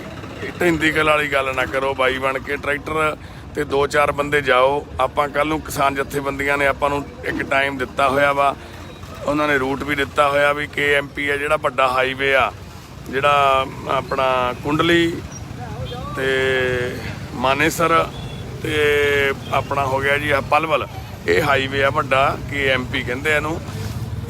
ਢਿੰਦੀ ਕਲ ਵਾਲੀ ਗੱਲ ਨਾ ਕਰੋ ਬਾਈ ਬਣ ਕੇ, ਟਰੈਕਟਰ ਤੇ ਦੋ ਚਾਰ ਬੰਦੇ ਜਾਓ, ਆਪਾਂ ਕੱਲ ਨੂੰ ਕਿਸਾਨ ਜਥੇਬੰਦੀਆਂ ਨੇ ਆਪਾਂ ਨੂੰ ਇੱਕ ਟਾਈਮ ਦਿੱਤਾ ਹੋਇਆ ਵਾ। ਉਹਨਾਂ ਨੇ ਰੂਟ ਵੀ ਦਿੱਤਾ ਹੋਇਆ ਵੀ ਕੇਐਮਪੀ ਆ, ਜਿਹੜਾ ਵੱਡਾ ਹਾਈਵੇ ਆ, ਜਿਹੜਾ ਆਪਣਾ ਕੁੰਡਲੀ ਤੇ ਮਾਨੇਸਰ ਤੇ ਆਪਣਾ ਹੋ ਗਿਆ ਜੀ ਆ ਪਲਵਲ। ਇਹ ਹਾਈਵੇ ਆ ਵੱਡਾ ਕੇਐਮਪੀ ਕਹਿੰਦੇ ਇਹਨੂੰ।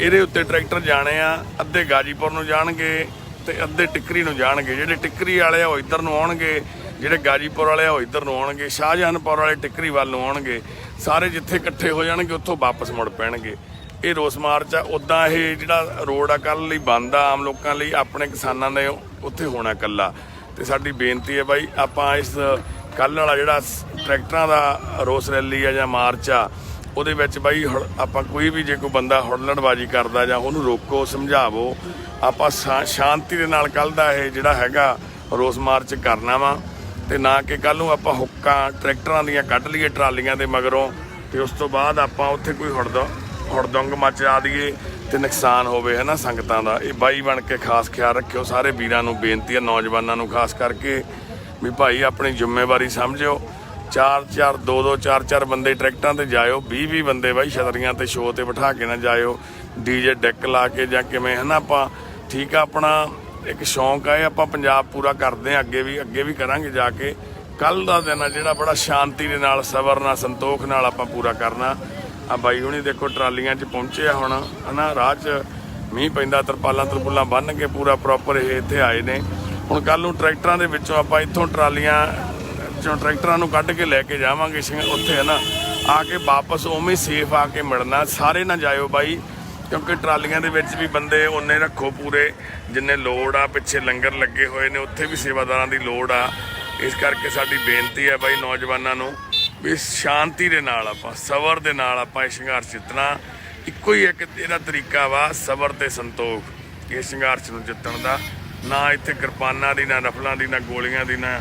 ਇਹਦੇ ਉੱਤੇ ਟਰੈਕਟਰ ਜਾਣੇ ਆ, ਅੱਧੇ ਗਾਜੀਪੁਰ ਨੂੰ ਜਾਣਗੇ ਤੇ ਅੱਧੇ ਟਿੱਕਰੀ ਨੂੰ ਜਾਣਗੇ। ਜਿਹੜੇ ਟਿੱਕਰੀ ਵਾਲੇ ਆ ਉਹ ਇੱਧਰ ਨੂੰ ਆਉਣਗੇ, ਜਿਹੜੇ ਗਾਜੀਪੁਰ ਵਾਲੇ ਆ ਉਹ ਇੱਧਰ ਨੂੰ ਆਉਣਗੇ, ਸ਼ਾਹਜਹਾਨਪੁਰ ਵਾਲੇ ਟਿੱਕਰੀ ਵੱਲ ਨੂੰ ਆਉਣਗੇ। ਸਾਰੇ ਜਿੱਥੇ ਇਕੱਠੇ ਹੋ ਜਾਣਗੇ, ਉੱਥੋਂ ਵਾਪਸ ਮੁੜ ਪੈਣਗੇ। ਇਹ ਰੋਸ ਮਾਰਚ ਆ। ਉਦਾਂ ਇਹ ਜਿਹੜਾ ਰੋਡ ਆ ਕੱਲ ਲਈ ਬੰਦ ਆ ਆਮ ਲੋਕਾਂ ਲਈ, ਆਪਣੇ ਕਿਸਾਨਾਂ ਨੇ ਉੱਥੇ ਹੋਣਾ ਕੱਲਾ ਤੇ ਸਾਡੀ ਬੇਨਤੀ ਹੈ ਬਾਈ, ਆਪਾਂ ਇਸ ਕੱਲ ਵਾਲਾ ਜਿਹੜਾ ਟਰੈਕਟਰਾਂ ਦਾ ਰੋਸ ਰੈਲੀ ਆ ਜਾਂ ਮਾਰਚ ਆ, ਉਹਦੇ ਵਿੱਚ ਬਾਈ ਹੁ- ਆਪਾਂ ਕੋਈ ਵੀ ਜੇ ਕੋਈ ਬੰਦਾ ਹੁੜਲੜਬਾਜੀ ਕਰਦਾ ਜਾਂ ਉਹਨੂੰ ਰੋਕੋ, ਸਮਝਾਵੋ, ਆਪਾਂ ਸ਼ਾ- ਸ਼ਾਂਤੀ ਦੇ ਨਾਲ ਕੱਲ ਦਾ ਇਹ ਜਿਹੜਾ ਹੈਗਾ ਰੋਸ ਮਾਰਚ ਕਰਨਾ ਵਾ। ਤੇ ਨਾ ਕਿ ਕੱਲ ਨੂੰ ਆਪਾਂ ਹੁੱਕਾਂ, ਟਰੈਕਟਰਾਂ ਦੀਆਂ ਕੱਢ ਲਈਏ ਟਰਾਲੀਆਂ ਦੇ ਮਗਰੋਂ, ਤੇ ਉਸ ਤੋਂ ਬਾਅਦ ਆਪਾਂ ਉੱਥੇ ਕੋਈ ਹੁੜਦ ਹੁੜਦੰਗ ਮਚਾ ਦਈਏ ਤੇ ਨੁਕਸਾਨ ਹੋਵੇ ਹੈ ਨਾ ਸੰਗਤਾਂ ਦਾ। ਇਹ ਬਾਈ ਬਣ ਕੇ ਖਾਸ ਖਿਆਲ ਰੱਖਿਓ, ਸਾਰੇ ਵੀਰਾਂ ਨੂੰ ਬੇਨਤੀ ਹੈ ਨੌਜਵਾਨਾਂ ਨੂੰ ਖਾਸ ਕਰਕੇ ਵੀ ਭਾਈ ਆਪਣੀ ਜ਼ਿੰਮੇਵਾਰੀ ਸਮਝਿਓ। ਚਾਰ ਚਾਰ, ਦੋ ਦੋ, ਚਾਰ ਚਾਰ ਬੰਦੇ ਟਰੈਕਟਰਾਂ ਤੇ ਜਾਇਓ 20 20 ਬੰਦੇ ਬਾਈ ਛਤਰੀਆਂ ਤੇ ਸ਼ੋਅ ਤੇ ਬਿਠਾ ਕੇ ਨਾ ਜਾਇਓ। ਡੀਜੇ ਡੈਕ ਲਾ ਕੇ ਜਾਂ ਕਿਵੇਂ, ਹਨਾ, ਆਪਾਂ ਠੀਕ ਆ, ਆਪਣਾ ਇੱਕ ਸ਼ੌਂਕ ਆ ਆਪਾਂ ਪੰਜਾਬ ਪੂਰਾ ਕਰਦੇ ਆ, ਅੱਗੇ ਵੀ ਅੱਗੇ ਵੀ ਕਰਾਂਗੇ ਜਾ ਕੇ। ਕੱਲ ਦਾ ਦਿਨ ਆ ਜਿਹੜਾ ਬੜਾ ਸ਼ਾਂਤੀ ਦੇ ਨਾਲ, ਸਬਰ ਨਾਲ, ਸੰਤੋਖ ਨਾਲ ਆਪਾਂ ਪੂਰਾ ਕਰਨਾ। ਆ ਬਾਈ ਹੁਣੀ ਦੇਖੋ ਟਰਾਲੀਆਂ 'ਚ ਪਹੁੰਚੇ ਆ ਹੁਣ, ਹਨਾ, ਰਾਹ 'ਚ ਮੀਂਹ ਪੈਂਦਾ, ਤਰਪਾਲਾਂ ਤਰਪੁਲਾਂ ਬੰਨ ਕੇ ਪੂਰਾ ਪ੍ਰੋਪਰ ਇਹ ਇੱਥੇ ਆਏ ਨੇ। ਹੁਣ ਕੱਲ ਨੂੰ ਟਰੈਕਟਰਾਂ ਦੇ ਵਿੱਚੋਂ ਆਪਾਂ ਇੱਥੋਂ ਟਰਾਲੀਆਂ ਚੋਂ ਟਰੈਕਟਰਾਂ ਨੂੰ ਕੱਢ ਕੇ ਲੈ ਕੇ ਜਾਵਾਂਗੇ ਉੱਥੇ ਹੈ ਨਾ ਆ ਕੇ ਵਾਪਸ ਉਵੇਂ ਸੇਫ ਆ ਕੇ ਮਿਲਣਾ, ਸਾਰੇ ਨਾ ਜਾਇਓ ਬਾਈ, ਕਿਉਂਕਿ ਟਰਾਲੀਆਂ ਦੇ ਵਿੱਚ ਵੀ ਬੰਦੇ ਉਹਨੇ ਰੱਖੋ ਪੂਰੇ, ਜਿੰਨੇ ਲੋੜ ਆ, ਪਿੱਛੇ ਲੰਗਰ ਲੱਗੇ ਹੋਏ ਨੇ, ਉੱਥੇ ਵੀ ਸੇਵਾਦਾਰਾਂ ਦੀ ਲੋੜ ਆ। ਇਸ ਕਰਕੇ ਸਾਡੀ ਬੇਨਤੀ ਹੈ ਬਾਈ ਨੌਜਵਾਨਾਂ ਨੂੰ। ਵੀ ਸ਼ਾਂਤੀ ਦੇ ਨਾਲ ਆਪਾਂ, ਸਬਰ ਦੇ ਨਾਲ ਆਪਾਂ ਇਹ ਸੰਘਰਸ਼ ਜਿੱਤਣਾ। ਇੱਕੋ ਹੀ ਇੱਕ ਇਹਦਾ ਤਰੀਕਾ ਵਾ, ਸਬਰ ਤੇ ਸੰਤੋਖ, ਇਹ ਸੰਘਰਸ਼ ਨੂੰ ਜਿੱਤਣ ਦਾ। ਨਾ ਇੱਥੇ ਕਿਰਪਾਨਾਂ ਦੀ, ਨਾ ਰਫਲਾਂ ਦੀ, ਨਾ ਗੋਲੀਆਂ ਦੀ, ਨਾ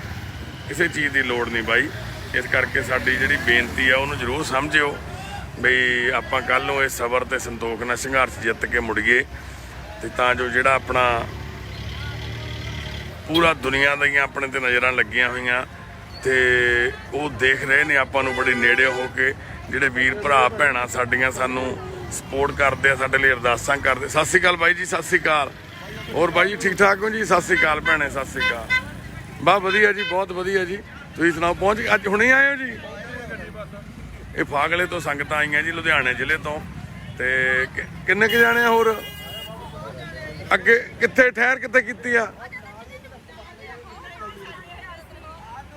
ਕਿਸੇ ਚੀਜ਼ ਦੀ ਲੋੜ ਨਹੀਂ ਬਾਈ। ਇਸ ਕਰਕੇ ਸਾਡੀ ਜਿਹੜੀ ਬੇਨਤੀ ਆ, ਉਹਨੂੰ ਜ਼ਰੂਰ ਸਮਝਿਓ ਬਈ ਆਪਾਂ ਕੱਲ ਨੂੰ ਇਹ ਸਬਰ ਤੇ ਸੰਤੋਖ ਨਾਲ ਸੰਘਰਸ਼ ਜਿੱਤ ਕੇ ਮੁੜੀਏ ਤੇ ਤਾਂ ਜੋ ਜਿਹੜਾ ਆਪਣਾ ਪੂਰਾ ਦੁਨੀਆ ਦੀਆਂ ਆਪਣੇ ਤੇ ਨਜ਼ਰਾਂ ਲੱਗੀਆਂ ਹੋਈਆਂ ਤੇ ਉਹ ਦੇਖ ਰਹੇ ਨੇ ਆਪਾਂ ਨੂੰ ਬੜੀ ਨੇੜੇ ਹੋ ਕੇ, ਜਿਹੜੇ ਵੀਰ ਭਰਾ, ਭੈਣਾਂ ਸਾਡੀਆਂ ਸਾਨੂੰ ਸਪੋਰਟ ਕਰਦੇ ਆ, ਸਾਡੇ ਲਈ ਅਰਦਾਸਾਂ ਕਰਦੇ। ਸਤਿ ਸ਼੍ਰੀ ਅਕਾਲ ਬਾਈ ਜੀ, ਸਤਿ ਸ਼੍ਰੀ ਅਕਾਲ। ਹੋਰ ਬਾਈ ਜੀ, ਠੀਕ ਠਾਕ ਹੋ ਜੀ? ਸਤਿ ਸ਼੍ਰੀ ਅਕਾਲ ਭੈਣੇ, ਸਤਿ ਸ਼੍ਰੀ ਅਕਾਲ। ਬਾ ਵਧੀਆ ਜੀ, ਬਹੁਤ ਵਧੀਆ ਜੀ। ਤੁਸੀਂ ਸੁਣਾਓ, ਪਹੁੰਚ ਗਏ? ਅੱਜ ਹੁਣੇ ਆਏ ਹੋ ਜੀ? ਇਹ ਫਾਗਲੇ ਤੋਂ ਸੰਗਤਾਂ ਆਈਆਂ ਜੀ, ਲੁਧਿਆਣੇ ਜ਼ਿਲ੍ਹੇ ਤੋਂ। ਤੇ ਕਿੰਨੇ ਕੁ ਜਾਣੇ ਆ ਹੋਰ? ਅੱਗੇ ਕਿੱਥੇ, ਠਹਿਰ ਕਿੱਥੇ ਕੀਤੀ ਆ?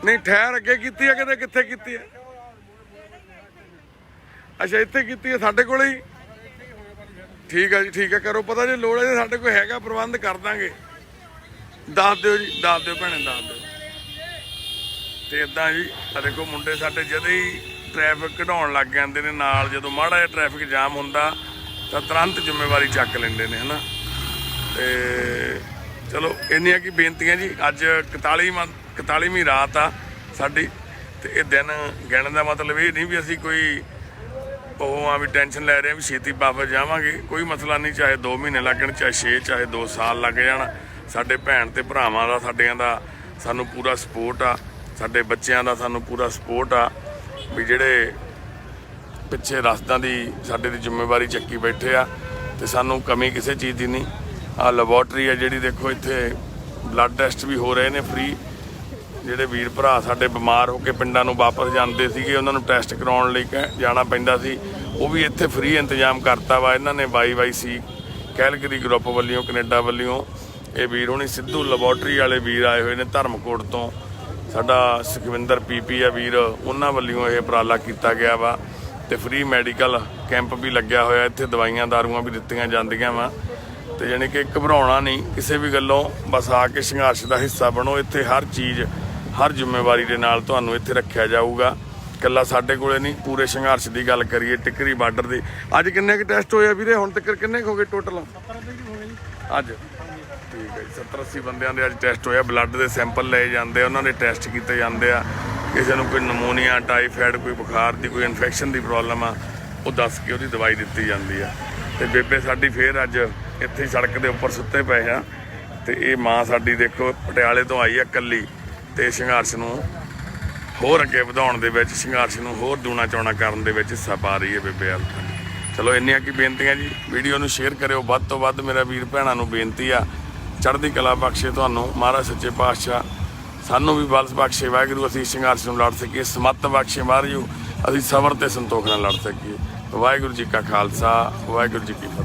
ਨਹੀਂ, ਠਹਿਰ ਅੱਗੇ ਕੀਤੀ ਹੈ ਕਿਤੇ, ਕਿੱਥੇ ਕੀਤੀ ਹੈ ਅੱਛਾ, ਇੱਥੇ ਕੀਤੀ ਹੈ ਸਾਡੇ ਕੋਲੇ ਹੀ? ਠੀਕ ਆ ਜੀ, ਠੀਕ ਹੈ ਕਰੋ, ਪਤਾ ਜੇ ਲੋੜ ਹੈ ਜੇ ਸਾਡੇ ਕੋਲ ਹੈਗਾ, ਪ੍ਰਬੰਧ ਕਰ ਦਾਂਗੇ। ਦੱਸ ਦਿਓ ਜੀ, ਦੱਸ ਦਿਓ ਭੈਣੇ, ਦੱਸ ਦਿਓ। ਤੇ ਇਦਾਂ ਜੀ ਆ ਦੇਖੋ ਮੁੰਡੇ ਸਾਡੇ ਜਦੇ ਹੀ ਟ੍ਰੈਫਿਕ ਘਟਾਉਣ ਲੱਗ ਜਾਂਦੇ ਨੇ ਨਾਲ, ਜਦੋਂ ਮਾੜਾ ਜਿਹਾ ਟ੍ਰੈਫਿਕ ਜਾਮ ਹੁੰਦਾ, ਤਾਂ ਤੁਰੰਤ ਜ਼ਿੰਮੇਵਾਰੀ ਚੱਕ ਲੈਂਦੇ ਨੇ, ਹਨਾ? ਤੇ ਚਲੋ, ਇੰਨੀਆਂ ਕੀ ਬੇਨਤੀਆਂ ਜੀ, ਅੱਜ 41ਵਾਂ 41ਵੀਂ ਰਾਤ ਆ ਸਾਡੀ, ਤੇ ਇਹ ਦਿਨ ਗਿਣਨ ਦਾ ਮਤਲਬ ਇਹ ਨਹੀਂ ਵੀ ਅਸੀਂ ਕੋਈ ਉਹ ਆ ਵੀ ਟੈਨਸ਼ਨ ਲੈ ਰਹੇ ਆ ਵੀ ਛੇਤੀ ਵਾਪਸ ਜਾਵਾਂਗੇ, ਕੋਈ ਮਸਲਾ ਨਹੀਂ, ਚਾਹੇ 2 ਮਹੀਨੇ ਲੱਗਣ ਚਾਹੇ 6 ਚਾਹੇ 2 ਸਾਲ ਲੱਗ ਜਾਣ। ਸਾਡੇ ਭੈਣ ਤੇ ਭਰਾਵਾਂ ਦਾ, ਸਾਡਿਆਂ ਦਾ ਸਾਨੂੰ ਪੂਰਾ ਸਪੋਰਟ ਆ। ਸਾਡੇ ਬੱਚਿਆਂ ਦਾ ਸਾਨੂੰ ਪੂਰਾ ਸਪੋਰਟ ਆ ਵੀ ਜਿਹੜੇ ਪਿੱਛੇ ਰਸਤਾਂ ਦੀ ਸਾਡੇ ਦੀ ਜ਼ਿੰਮੇਵਾਰੀ ਚੱਕੀ ਬੈਠੇ ਆ, ਤੇ ਸਾਨੂੰ ਕਮੀ ਕਿਸੇ ਚੀਜ਼ ਦੀ ਨਹੀਂ। ਆ ਲੈਬੋਰਟਰੀ ਆ ਜਿਹੜੀ ਦੇਖੋ, ਇੱਥੇ ਬਲੱਡ ਟੈਸਟ ਵੀ ਹੋ ਰਹੇ ਨੇ ਫ੍ਰੀ ਜਿਹੜੇ ਵੀਰ ਭਰਾ ਸਾਡੇ ਬਿਮਾਰ ਹੋ ਕੇ ਪਿੰਡਾਂ ਨੂੰ ਵਾਪਸ ਜਾਂਦੇ ਸੀਗੇ, ਉਹਨਾਂ ਨੂੰ ਟੈਸਟ ਕਰਾਉਣ ਲਈ ਕਹਿ- ਜਾਣਾ ਪੈਂਦਾ ਸੀ। ਉਹ ਵੀ ਇੱਥੇ ਫ੍ਰੀ ਇੰਤਜ਼ਾਮ ਕਰਤਾ ਵਾ। ਇਹਨਾਂ ਨੇ ਸੀ, ਕੈਲਗਰੀ ਗਰੁੱਪ ਵੱਲੋਂ, ਕੈਨੇਡਾ ਵੱਲੋਂ। ਇਹ ਵੀਰ ਹੁਣੀ ਸਿੱਧੂ ਲੈਬੋਰਟਰੀ ਵਾਲੇ ਵੀਰ ਆਏ ਹੋਏ ਨੇ ਧਰਮਕੋਟ ਤੋਂ। ਸਾਡਾ ਸੁਖਵਿੰਦਰ ਪੀਪੀ ਆ ਵੀਰ, ਉਹਨਾਂ ਵੱਲੋਂ ਇਹ ਉਪਰਾਲਾ ਕੀਤਾ ਗਿਆ ਵਾ। ਤੇ ਫ੍ਰੀ ਮੈਡੀਕਲ ਕੈਂਪ ਵੀ ਲੱਗਿਆ ਹੋਇਆ। ਇੱਥੇ ਦਵਾਈਆਂ ਦਾਰੂਆਂ ਵੀ ਦਿੱਤੀਆਂ ਜਾਂਦੀਆਂ ਵਾ। ਤੇ ਯਾਨੀ ਕਿ ਘਬਰਾਉਣਾ ਨਹੀਂ। ਕਿਸੇ ਵੀ ਗੱਲੋਂ ਬਸ ਆ ਕੇ ਸੰਘਰਸ਼ ਦਾ ਹਿੱਸਾ ਬਣੋ। ਇੱਥੇ ਹਰ ਚੀਜ਼ ਹਰ ਜ਼ਿੰਮੇਵਾਰੀ ਦੇ ਨਾਲ ਤੁਹਾਨੂੰ ਇੱਥੇ ਰੱਖਿਆ ਜਾਊਗਾ। ਕੱਲਾ ਸਾਡੇ ਕੋਲੇ ਨਹੀਂ, ਪੂਰੇ ਸੰਘਰਸ਼ ਦੀ ਗੱਲ ਕਰੀਏ, ਟਿਕਰੀ ਬਾਰਡਰ ਦੀ। ਅੱਜ ਕਿੰਨੇ ਕੁ ਟੈਸਟ ਹੋਏ ਆ ਵੀਰੇ? ਹੁਣ ਤੱਕ ਕਿੰਨੇ ਕੁ ਹੋ ਗਏ ਟੋਟਲ ਅੱਜ। ਠੀਕ ਹੈ ਜੀ 70 80 ਬੰਦਿਆਂ ਦੇ ਅੱਜ ਟੈਸਟ ਹੋਇਆ ਬਲੱਡ ਦੇ ਸੈਂਪਲ ਲਏ ਜਾਂਦੇ ਆ, ਉਹਨਾਂ ਦੇ ਟੈਸਟ ਕੀਤੇ ਜਾਂਦੇ ਆ। ਕਿਸੇ ਨੂੰ ਕੋਈ ਨਮੋਨੀਆ ਟਾਈਫਾਇਡ ਕੋਈ ਬੁਖਾਰ ਦੀ, ਕੋਈ ਇਨਫੈਕਸ਼ਨ ਦੀ ਪ੍ਰੋਬਲਮ ਆ, ਉਹ ਦੱਸ ਕੇ ਉਹਦੀ ਦਵਾਈ ਦਿੱਤੀ ਜਾਂਦੀ ਆ। ਤੇ ਬੇਬੇ, ਸਾਡੀ ਫੇਰ ਅੱਜ ਇੱਥੇ ਸੜਕ ਦੇ ਉੱਪਰ ਸੁੱਤੇ ਪਏ ਆ। ਤੇ ਇਹ ਮਾਂ ਸਾਡੀ ਦੇਖੋ, ਪਟਿਆਲੇ ਤੋਂ ਆਈ ਆ ਕੱਲੀ ਤੇ ਸੰਘਰਸ਼ ਨੂੰ ਹੋਰ ਅੱਗੇ ਵਧਾਉਣ ਦੇ ਵਿੱਚ, ਸੰਘਰਸ਼ ਨੂੰ ਹੋਰ ਦੂਣਾ ਚੌਣਾ ਕਰਨ ਦੇ ਵਿੱਚ ਹਿੱਸਾ ਪਾ ਰਹੀ ਹੈ ਬੇਬੇ ਅਲਖਾ ਚਲੋ, ਇੰਨੀਆਂ ਕੀ ਬੇਨਤੀਆਂ ਜੀ? ਵੀਡੀਓ ਨੂੰ ਸ਼ੇਅਰ ਕਰਿਓ। ਵੱਧ ਤੋਂ ਵੱਧ ਮੇਰਾ ਵੀਰ ਭੈਣਾਂ ਨੂੰ ਬੇਨਤੀ ਆ, ਚੜ੍ਹਦੀ ਕਲਾ ਬਖਸ਼ੇ ਤੁਹਾਨੂੰ। ਮਹਾਰਾਜ ਸੱਚੇ ਪਾਤਸ਼ਾਹ, ਸਾਨੂੰ ਵੀ ਬਲ ਬਖਸ਼ੇ। ਵਾਹਿਗੁਰੂ, ਅਸੀਂ ਸੰਘਰਸ਼ ਨੂੰ ਲੜ ਸਕੀਏ, ਸਮੱਤ ਬਖਸ਼ੇ ਵਾਹਿਗੁਰੂ ਅਸੀਂ ਸਬਰ ਤੇ ਸੰਤੋਖ ਨਾਲ ਲੜ ਸਕੀਏ। ਵਾਹਿਗੁਰੂ ਜੀ ਕਾ ਖਾਲਸਾ, ਵਾਹਿਗੁਰੂ ਜੀ ਕੀ ਫਤਿਹ।